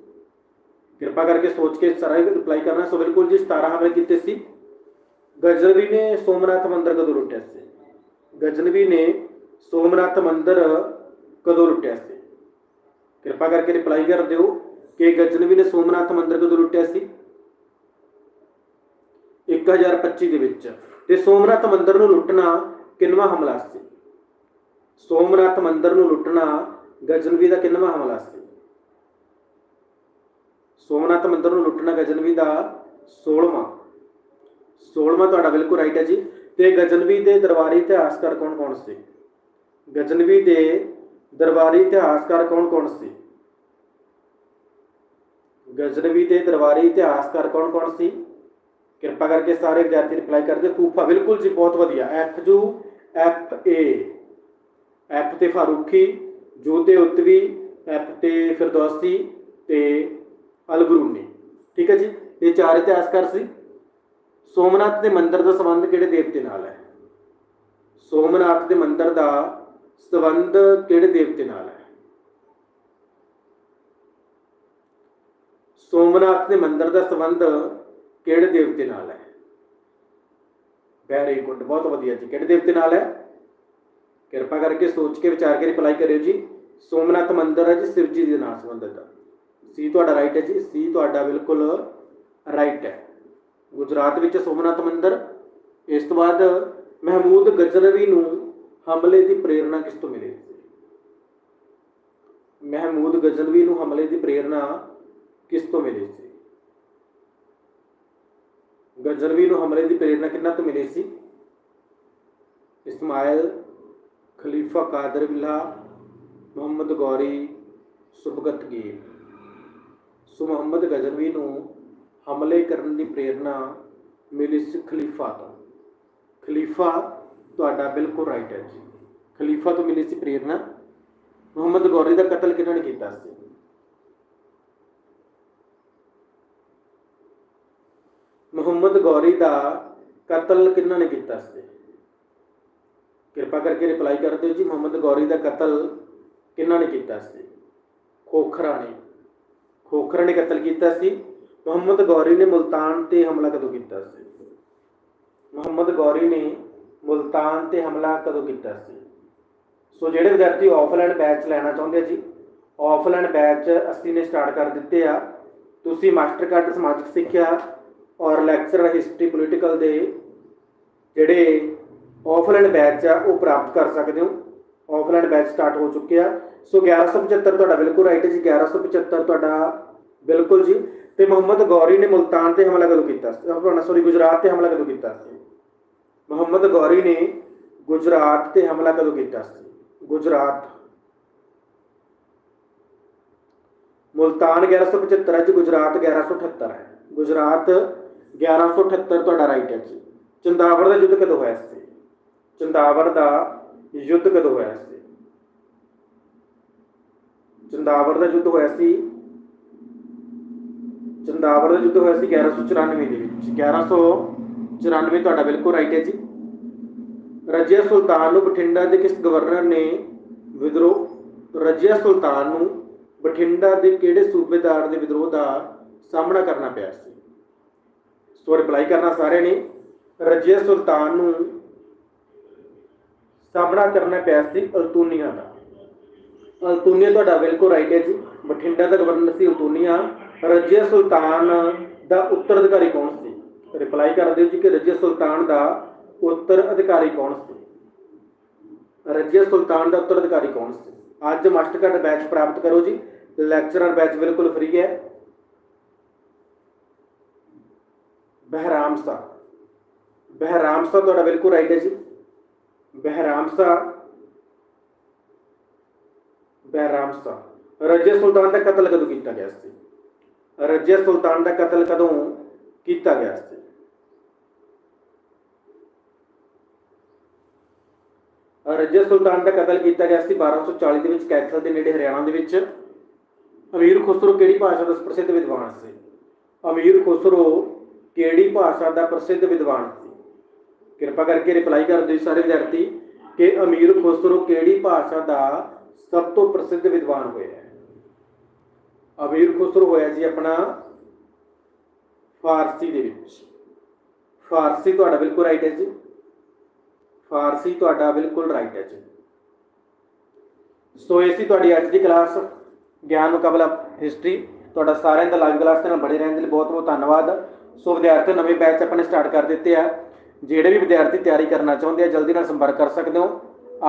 ਕਿਰਪਾ ਕਰਕੇ ਸੋਚ ਕੇ ਸਾਰਾ ਰਿਪਲਾਈ ਕਰਨਾ। ਸੋ ਬਿਲਕੁਲ ਜੀ 17 ਹਮਲੇ ਕੀਤੇ ਸੀ। ਗਜ਼ਨਵੀ ਨੇ ਸੋਮਨਾਥ ਮੰਦਰ ਕਦੋਂ ਲੁੱਟਿਆ ਸੀ? ਗਜ਼ਨਵੀ ਨੇ ਸੋਮਨਾਥ ਮੰਦਰ ਕਦੋਂ ਲੁੱਟਿਆ ਸੀ? ਕਿਰਪਾ ਕਰਕੇ ਰਿਪਲਾਈ ਕਰ ਦਿਓ ਕਿ ਗਜ਼ਨਵੀ ਨੇ ਸੋਮਨਾਥ ਮੰਦਰ ਕਦੋਂ ਲੁੱਟਿਆ ਸੀ? 1025 ਦੇ ਵਿੱਚ ਤੇ ਸੋਮਨਾਥ ਮੰਦਿਰ ਨੂੰ ਲੁੱਟਣਾ ਕਿੰਨਵਾਂ ਹਮਲਾ ਸੀ? ਸੋਮਨਾਥ ਮੰਦਿਰ ਨੂੰ ਲੁੱਟਣਾ ਗਜ਼ਨਵੀ ਦਾ ਕਿੰਨਵਾ ਹਮਲਾ ਸੀ? ਸੋਮਨਾਥ ਮੰਦਿਰ ਨੂੰ ਲੁੱਟਣਾ ਗਜ਼ਨਵੀ ਦਾ 16ਵਾਂ 16ਵਾਂ ਤੁਹਾਡਾ ਬਿਲਕੁਲ ਰਾਈਟ ਹੈ ਜੀ। ਤੇ ਗਜ਼ਨਵੀ ਦੇ ਦਰਬਾਰੀ ਇਤਿਹਾਸਕਾਰ ਕੌਣ ਕੌਣ ਸੀ? ਗਜ਼ਨਵੀ ਦੇ ਦਰਬਾਰੀ ਇਤਿਹਾਸਕਾਰ ਕੌਣ ਕੌਣ ਸੀ? ਗਜ਼ਨਵੀ ਦੇ ਦਰਬਾਰੀ ਇਤਿਹਾਸਕਾਰ ਕੌਣ ਕੌਣ ਸੀ? ਕਿਰਪਾ ਕਰਕੇ ਸਾਰੇ ਵਿਦਿਆਰਥੀ ਰਿਪਲਾਈ ਕਰਦੇ ਫੂਫਾ ਬਿਲਕੁਲ ਜੀ ਬਹੁਤ ਵਧੀਆ। ਐਫ ਜੂ ਐਫ ਏ ਐਫ ਤੇ ਫਾਰੂਖੀ, ਜੂ ਤੇ ਉਤਵੀ ਐਫ ਤੇ ਫਿਰਦੌਸੀ ਤੇ ਅਲਬਰੂਨੀ ਠੀਕ ਹੈ ਜੀ? ਇਹ ਚਾਰ ਇਤਿਹਾਸਕਾਰ ਸੀ। ਸੋਮਨਾਥ ਦੇ ਮੰਦਿਰ ਦਾ ਸੰਬੰਧ ਕਿਹੜੇ ਦੇਵਤੇ ਨਾਲ ਹੈ? ਸੋਮਨਾਥ ਦੇ ਮੰਦਿਰ ਦਾ ਸੰਬੰਧ ਕਿਹੜੇ ਦੇਵਤੇ ਨਾਲ ਹੈ? ਸੋਮਨਾਥ ਦੇ ਮੰਦਿਰ ਦਾ ਸੰਬੰਧ ਕਿਹੜੇ ਦੇਵਤੇ ਨਾਲ ਹੈ? ਵੈਰੀ ਗੁੱਡ, ਬਹੁਤ ਵਧੀਆ ਜੀ, ਕਿਹੜੇ ਦੇਵਤੇ ਨਾਲ ਹੈ? ਕਿਰਪਾ ਕਰਕੇ ਸੋਚ ਕੇ, ਵਿਚਾਰ ਕੇ ਰਿਪਲਾਈ ਕਰਿਓ ਜੀ। ਸੋਮਨਾਥ ਮੰਦਿਰ ਹੈ ਜੀ, ਸ਼ਿਵ ਜੀ ਦੇ ਨਾਲ ਸੰਬੰਧਿਤ ਹੈ ਸੀ ਤੁਹਾਡਾ ਰਾਈਟ ਹੈ ਜੀ, ਸੀ ਤੁਹਾਡਾ ਬਿਲਕੁਲ ਰਾਈਟ ਹੈ। ਗੁਜਰਾਤ ਵਿੱਚ ਸੋਮਨਾਥ ਮੰਦਿਰ, ਇਸ ਤੋਂ ਬਾਅਦ ਮਹਿਮੂਦ ਗਜ਼ਨਵੀ ਨੂੰ ਹਮਲੇ ਦੀ ਪ੍ਰੇਰਣਾ ਕਿਸ ਤੋਂ ਮਿਲੀ? ਮਹਿਮੂਦ ਗਜ਼ਨਵੀ ਨੂੰ ਹਮਲੇ ਦੀ ਪ੍ਰੇਰਣਾ ਕਿਸ ਤੋਂ ਮਿਲੀ ਸੀ? ਗਜ਼ਨਵੀ ਨੂੰ ਹਮਲੇ ਦੀ ਪ੍ਰੇਰਣਾ ਕਿੰਨਾ ਤੋਂ ਮਿਲੀ ਸੀ? Ismail Khalifa Qadir Billa, Muhammad Ghori, ਸੁਭਗਤ ਗੀਰ। ਸੋ ਮੁਹੰਮਦ ਗਜ਼ਨਵੀ ਨੂੰ ਹਮਲੇ ਕਰਨ ਦੀ ਪ੍ਰੇਰਣਾ ਮਿਲੀ ਸੀ ਖਲੀਫਾ ਤੋਂ। ਖਲੀਫਾ ਤੁਹਾਡਾ ਬਿਲਕੁਲ ਰਾਈਟ ਹੈ ਜੀ। ਖਲੀਫਾ ਤੋਂ ਮਿਲੀ ਸੀ ਪ੍ਰੇਰਣਾ। ਮੁਹੰਮਦ ਗੌਰੀ ਦਾ ਕਤਲ ਕਿਹਨਾਂ ਨੇ ਕੀਤਾ ਸੀ? ਮੁਹੰਮਦ ਗੌਰੀ ਦਾ ਕਤਲ ਕਿਹਨਾਂ ਨੇ ਕੀਤਾ ਸੀ? ਕਿਰਪਾ ਕਰਕੇ ਰਿਪਲਾਈ ਕਰ ਦਿਓ ਜੀ, ਮੁਹੰਮਦ ਗੌਰੀ ਦਾ ਕਤਲ ਕਿਹਨਾਂ ਨੇ ਕੀਤਾ ਸੀ? ਖੋਖਰਾ ਨੇ। ਖੋਖਰਾ ਨੇ ਕਤਲ ਕੀਤਾ ਸੀ। ਮੁਹੰਮਦ ਗੌਰੀ ਨੇ ਮੁਲਤਾਨ ਤੇ ਹਮਲਾ ਕਦੋਂ ਕੀਤਾ ਸੀ? ਮੁਹੰਮਦ ਗੌਰੀ ਨੇ ਮੁਲਤਾਨ ਤੇ ਹਮਲਾ ਕਦੋਂ ਕੀਤਾ ਸੀ? ਸੋ ਜਿਹੜੇ ਵਿਦਿਆਰਥੀ ਆਫਲਾਈਨ ਬੈਚ ਲੈਣਾ ਚਾਹੁੰਦੇ ਆ ਜੀ ਆਫਲਾਈਨ ਬੈਚ ਅਸੀਂ ਨੇ ਸਟਾਰਟ ਕਰ ਦਿੱਤੇ ਆ। ਤੁਸੀਂ ਮਾਸਟਰ ਕਾਰਡ ਸਮਾਜਿਕ ਸਿੱਖਿਆ ਔਰ ਲੈਕਚਰ ਹਿਸਟਰੀ ਪੋਲੀਟੀਕਲ ਦੇ ਜਿਹੜੇ ਆਫਲਾਈਨ ਬੈਚ ਆ, ਉਹ ਪ੍ਰਾਪਤ ਕਰ ਸਕਦੇ ਹੋ। ਆਫਲਾਈਨ ਬੈਚ ਸਟਾਰਟ ਹੋ ਚੁੱਕਿਆ ਸੋ 1175 ਤੁਹਾਡਾ ਬਿਲਕੁਲ ਰਾਈਟ ਹੈ ਜੀ 1175 ਤੁਹਾਡਾ ਬਿਲਕੁਲ ਜੀ। ਤੇ ਮੁਹੰਮਦ ਗੌਰੀ ਨੇ ਮੁਲਤਾਨ ਤੇ ਹਮਲਾ ਕਦੋਂ ਕੀਤਾ ਸੀ? ਆਪਣਾ ਸੌਰੀ ਗੁਜਰਾਤ ਤੇ ਹਮਲਾ ਕਦੋਂ ਕੀਤਾ ਸੀ? ਮੁਹੰਮਦ ਗੌਰੀ ਨੇ ਗੁਜਰਾਤ ਤੇ ਹਮਲਾ ਕਦੋਂ ਕੀਤਾ ਸੀ? ਗੁਜਰਾਤ। ਮੁਲਤਾਨ 1175 ਹੈ ਜੀ। ਗੁਜਰਾਤ 1178 ਹੈ। ਗੁਜਰਾਤ 1178 ਤੁਹਾਡਾ ਰਾਈਟ ਹੈ ਜੀ। ਚੰਦਾਵਰ ਦਾ ਯੁੱਧ ਕਦੋਂ ਹੋਇਆ ਸੀ? ਚੰਦਾਵਰ ਦਾ ਯੁੱਧ ਕਦੋਂ ਹੋਇਆ ਸੀ? ਚੰਦਾਵਰ ਦਾ ਯੁੱਧ ਹੋਇਆ ਸੀ? ਚੰਦਾਵਰ ਦਾ ਯੁੱਧ ਹੋਇਆ ਸੀ 1194 ਦੇ ਵਿੱਚ। 1194 ਤੁਹਾਡਾ ਬਿਲਕੁਲ ਰਾਈਟ ਹੈ ਜੀ। ਰਜੀਆ ਸੁਲਤਾਨ ਨੂੰ ਬਠਿੰਡਾ ਦੇ ਕਿਸ ਗਵਰਨਰ ਨੇ ਵਿਦਰੋਹ, ਰਜੀਆ ਸੁਲਤਾਨ ਨੂੰ ਬਠਿੰਡਾ ਦੇ ਕਿਹੜੇ ਸੂਬੇਦਾਰ ਦੇ ਵਿਦਰੋਹ ਦਾ ਸਾਹਮਣਾ ਕਰਨਾ ਪਿਆ ਸੀ? ਸੋ ਰਿਪਲਾਈ ਕਰਨਾ ਸਾਰਿਆਂ ਨੇ। ਰਜੀਆ ਸੁਲਤਾਨ ਨੂੰ ਸਾਹਮਣਾ ਕਰਨਾ ਪਿਆ ਸੀ ਅਲਤੂਨੀਆ ਦਾ। ਅਲਤੂਨੀਆ ਤੁਹਾਡਾ ਬਿਲਕੁਲ ਰਾਈਟ ਹੈ ਜੀ। ਬਠਿੰਡਾ ਦਾ ਗਵਰਨਰ ਸੀ ਅਲਤੂਨੀਆ। ਰਜੀਆ ਸੁਲਤਾਨ ਦਾ ਉੱਤਰ ਅਧਿਕਾਰੀ ਕੌਣ ਸੀ? ਰਿਪਲਾਈ ਕਰ ਦਿਓ ਜੀ ਕਿ ਰਜੀਆ ਸੁਲਤਾਨ ਦਾ ਉੱਤਰ ਅਧਿਕਾਰੀ ਕੌਣ ਸੀ? ਰਜੀਆ ਸੁਲਤਾਨ ਦਾ ਉੱਤਰ ਅਧਿਕਾਰੀ ਕੌਣ ਸੀ? ਅੱਜ ਮਾਸਟਰ ਕਾਰਡ ਬੈਚ ਪ੍ਰਾਪਤ ਕਰੋ ਜੀ। ਲੈਕਚਰਰ ਬੈਚ ਬਿਲਕੁਲ ਫ੍ਰੀ ਹੈ। ਬਹਿਰਾਮਸਾ। ਸਾਹਿਬ ਬਹਿਰਾਮਸਾ ਤੁਹਾਡਾ ਬਿਲਕੁਲ ਰਾਈਟ ਹੈ ਜੀ। ਬਹਿਰਾਮਸਾ। ਬਹਿਰਾਮਸਾ। ਰਜੇ ਸੁਲਤਾਨ ਦਾ ਕਤਲ ਕਦੋਂ ਕੀਤਾ ਗਿਆ ਸੀ? ਰਜੇ ਸੁਲਤਾਨ ਦਾ ਕਤਲ ਕਦੋਂ ਕੀਤਾ ਗਿਆ ਸੀ? ਰਜੇ ਸੁਲਤਾਨ ਦਾ ਕਤਲ ਕੀਤਾ ਗਿਆ ਸੀ 1240 ਦੇ ਵਿੱਚ, ਕੈਥਲ ਦੇ ਨੇੜੇ ਹਰਿਆਣਾ ਦੇ ਵਿੱਚ। ਅਮੀਰ ਖੁਸਰੋ ਕਿਹੜੀ ਭਾਸ਼ਾ ਦਾ ਪ੍ਰਸਿੱਧ ਵਿਦਵਾਨ ਸੀ? ਅਮੀਰ ਖੁਸਰੋ ਕਿਹੜੀ ਭਾਸ਼ਾ ਦਾ ਪ੍ਰਸਿੱਧ ਵਿਦਵਾਨ ਸੀ? ਕਿਰਪਾ ਕਰਕੇ ਰਿਪਲਾਈ ਕਰ ਦਿਓ ਸਾਰੇ ਵਿਦਿਆਰਥੀ ਕਿ ਅਮੀਰ ਖੁਸਰੋ ਕਿਹੜੀ ਭਾਸ਼ਾ ਦਾ ਸਭ ਤੋਂ ਪ੍ਰਸਿੱਧ ਵਿਦਵਾਨ ਹੋਇਆ ਹੈ? ਅਮੀਰ ਖੁਸਰੋ ਹੋਇਆ ਜੀ ਆਪਣਾ ਫਾਰਸੀ ਦੇ ਵਿੱਚ। ਫਾਰਸੀ ਤੁਹਾਡਾ ਬਿਲਕੁਲ ਰਾਈਟ ਹੈ ਜੀ। ਫਾਰਸੀ ਤੁਹਾਡਾ ਬਿਲਕੁਲ ਰਾਈਟ ਹੈ ਜੀ। ਸੋ ਇਹ ਸੀ ਤੁਹਾਡੀ ਅੱਜ ਦੀ ਕਲਾਸ, ਗਿਆਨ ਮੁਕਾਬਲਾ ਹਿਸਟਰੀ ਤੁਹਾਡਾ ਸਾਰਿਆਂ ਦਾ ਲਾਈਵ ਕਲਾਸ ਦੇ ਨਾਲ ਬਣੇ ਰਹਿਣ ਦੇ ਲਈ ਬਹੁਤ ਬਹੁਤ ਧੰਨਵਾਦ। ਸੋ ਵਿਦਿਆਰਥੀ ਨਵੇਂ ਬੈਚ ਆਪਣੇ ਸਟਾਰਟ ਕਰ ਦਿੱਤੇ ਆ। ਜਿਹੜੇ ਵੀ ਵਿਦਿਆਰਥੀ ਤਿਆਰੀ ਕਰਨਾ ਚਾਹੁੰਦੇ ਆ, ਜਲਦੀ ਨਾਲ ਸੰਪਰਕ ਕਰ ਸਕਦੇ ਹੋ।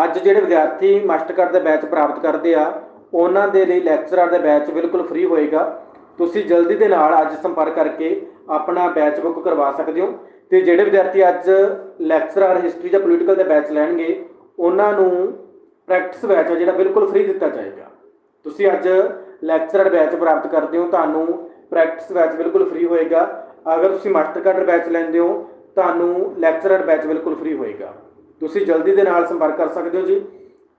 ਅੱਜ ਜਿਹੜੇ ਵਿਦਿਆਰਥੀ ਮਾਸਟਰਕਾਰਡ ਦਾ ਬੈਚ ਪ੍ਰਾਪਤ ਕਰਦੇ ਆ, ਉਹਨਾਂ ਦੇ ਲਈ ਲੈਕਚਰਰ ਦਾ ਬੈਚ ਬਿਲਕੁਲ ਫ੍ਰੀ ਹੋਏਗਾ। ਤੁਸੀਂ ਜਲਦੀ ਦੇ ਨਾਲ ਅੱਜ ਸੰਪਰਕ ਕਰਕੇ ਆਪਣਾ ਬੈਚ ਬੁੱਕ ਕਰਵਾ ਸਕਦੇ ਹੋ। ਤੇ ਜਿਹੜੇ ਵਿਦਿਆਰਥੀ ਅੱਜ ਲੈਕਚਰਰ ਹਿਸਟਰੀ ਜਾਂ ਪੋਲੀਟੀਕਲ ਦਾ ਬੈਚ ਲੈਣਗੇ, ਉਹਨਾਂ ਨੂੰ ਪ੍ਰੈਕਟਿਸ ਬੈਚ ਹੈ ਜਿਹੜਾ ਬਿਲਕੁਲ ਫ੍ਰੀ ਦਿੱਤਾ ਜਾਏਗਾ। ਤੁਸੀਂ ਅੱਜ ਲੈਕਚਰਰ ਬੈਚ ਪ੍ਰਾਪਤ ਕਰਦੇ ਹੋ, ਤੁਹਾਨੂੰ ਪ੍ਰੈਕਟਿਸ ਬੈਚ ਬਿਲਕੁਲ ਫ੍ਰੀ ਹੋਏਗਾ। ਅਗਰ ਤੁਸੀਂ ਮਾਸਟਰ ਕਾਰਡ ਬੈਚ ਲੈਂਦੇ ਹੋ, ਤੁਹਾਨੂੰ ਲੈਕਚਰਰ ਬੈਚ ਬਿਲਕੁਲ ਫ੍ਰੀ ਹੋਏਗਾ। ਤੁਸੀਂ ਜਲਦੀ ਦੇ ਨਾਲ ਸੰਪਰਕ ਕਰ ਸਕਦੇ ਹੋ ਜੀ।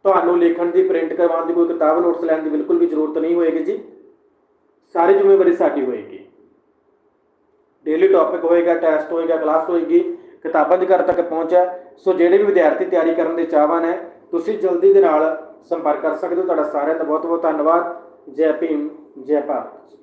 ਤੁਹਾਨੂੰ ਲਿਖਣ ਦੀ ਪ੍ਰਿੰਟ ਕਰਵਾਉਣ ਦੀ ਕੋਈ ਕਿਤਾਬ ਨੋਟਸ ਲੈਣ ਦੀ ਬਿਲਕੁਲ ਵੀ ਜ਼ਰੂਰਤ ਨਹੀਂ ਹੋਏਗੀ ਜੀ। ਸਾਰੀ ਜ਼ਿੰਮੇਵਾਰੀ ਸਾਡੀ ਹੋਏਗੀ। ਡੇਲੀ ਟੌਪਿਕ ਹੋਏਗਾ ਟੈਸਟ ਹੋਏਗਾ ਕਲਾਸ ਹੋਏਗੀ, ਕਿਤਾਬਾਂ ਦੇ ਘਰ ਤੱਕ ਪਹੁੰਚਿਆ ਸੋ ਜਿਹੜੇ ਵੀ ਵਿਦਿਆਰਥੀ ਤਿਆਰੀ ਕਰਨ ਦੇ ਚਾਹਵਾਨ ਹੈ, ਤੁਸੀਂ ਜਲਦੀ ਦੇ ਨਾਲ ਸੰਪਰਕ ਕਰ ਸਕਦੇ ਹੋ। ਤੁਹਾਡਾ ਸਾਰਿਆਂ ਦਾ ਬਹੁਤ ਬਹੁਤ ਧੰਨਵਾਦ। ਜੈ ਭੀਮ, ਜੈ ਭਾਰਤ।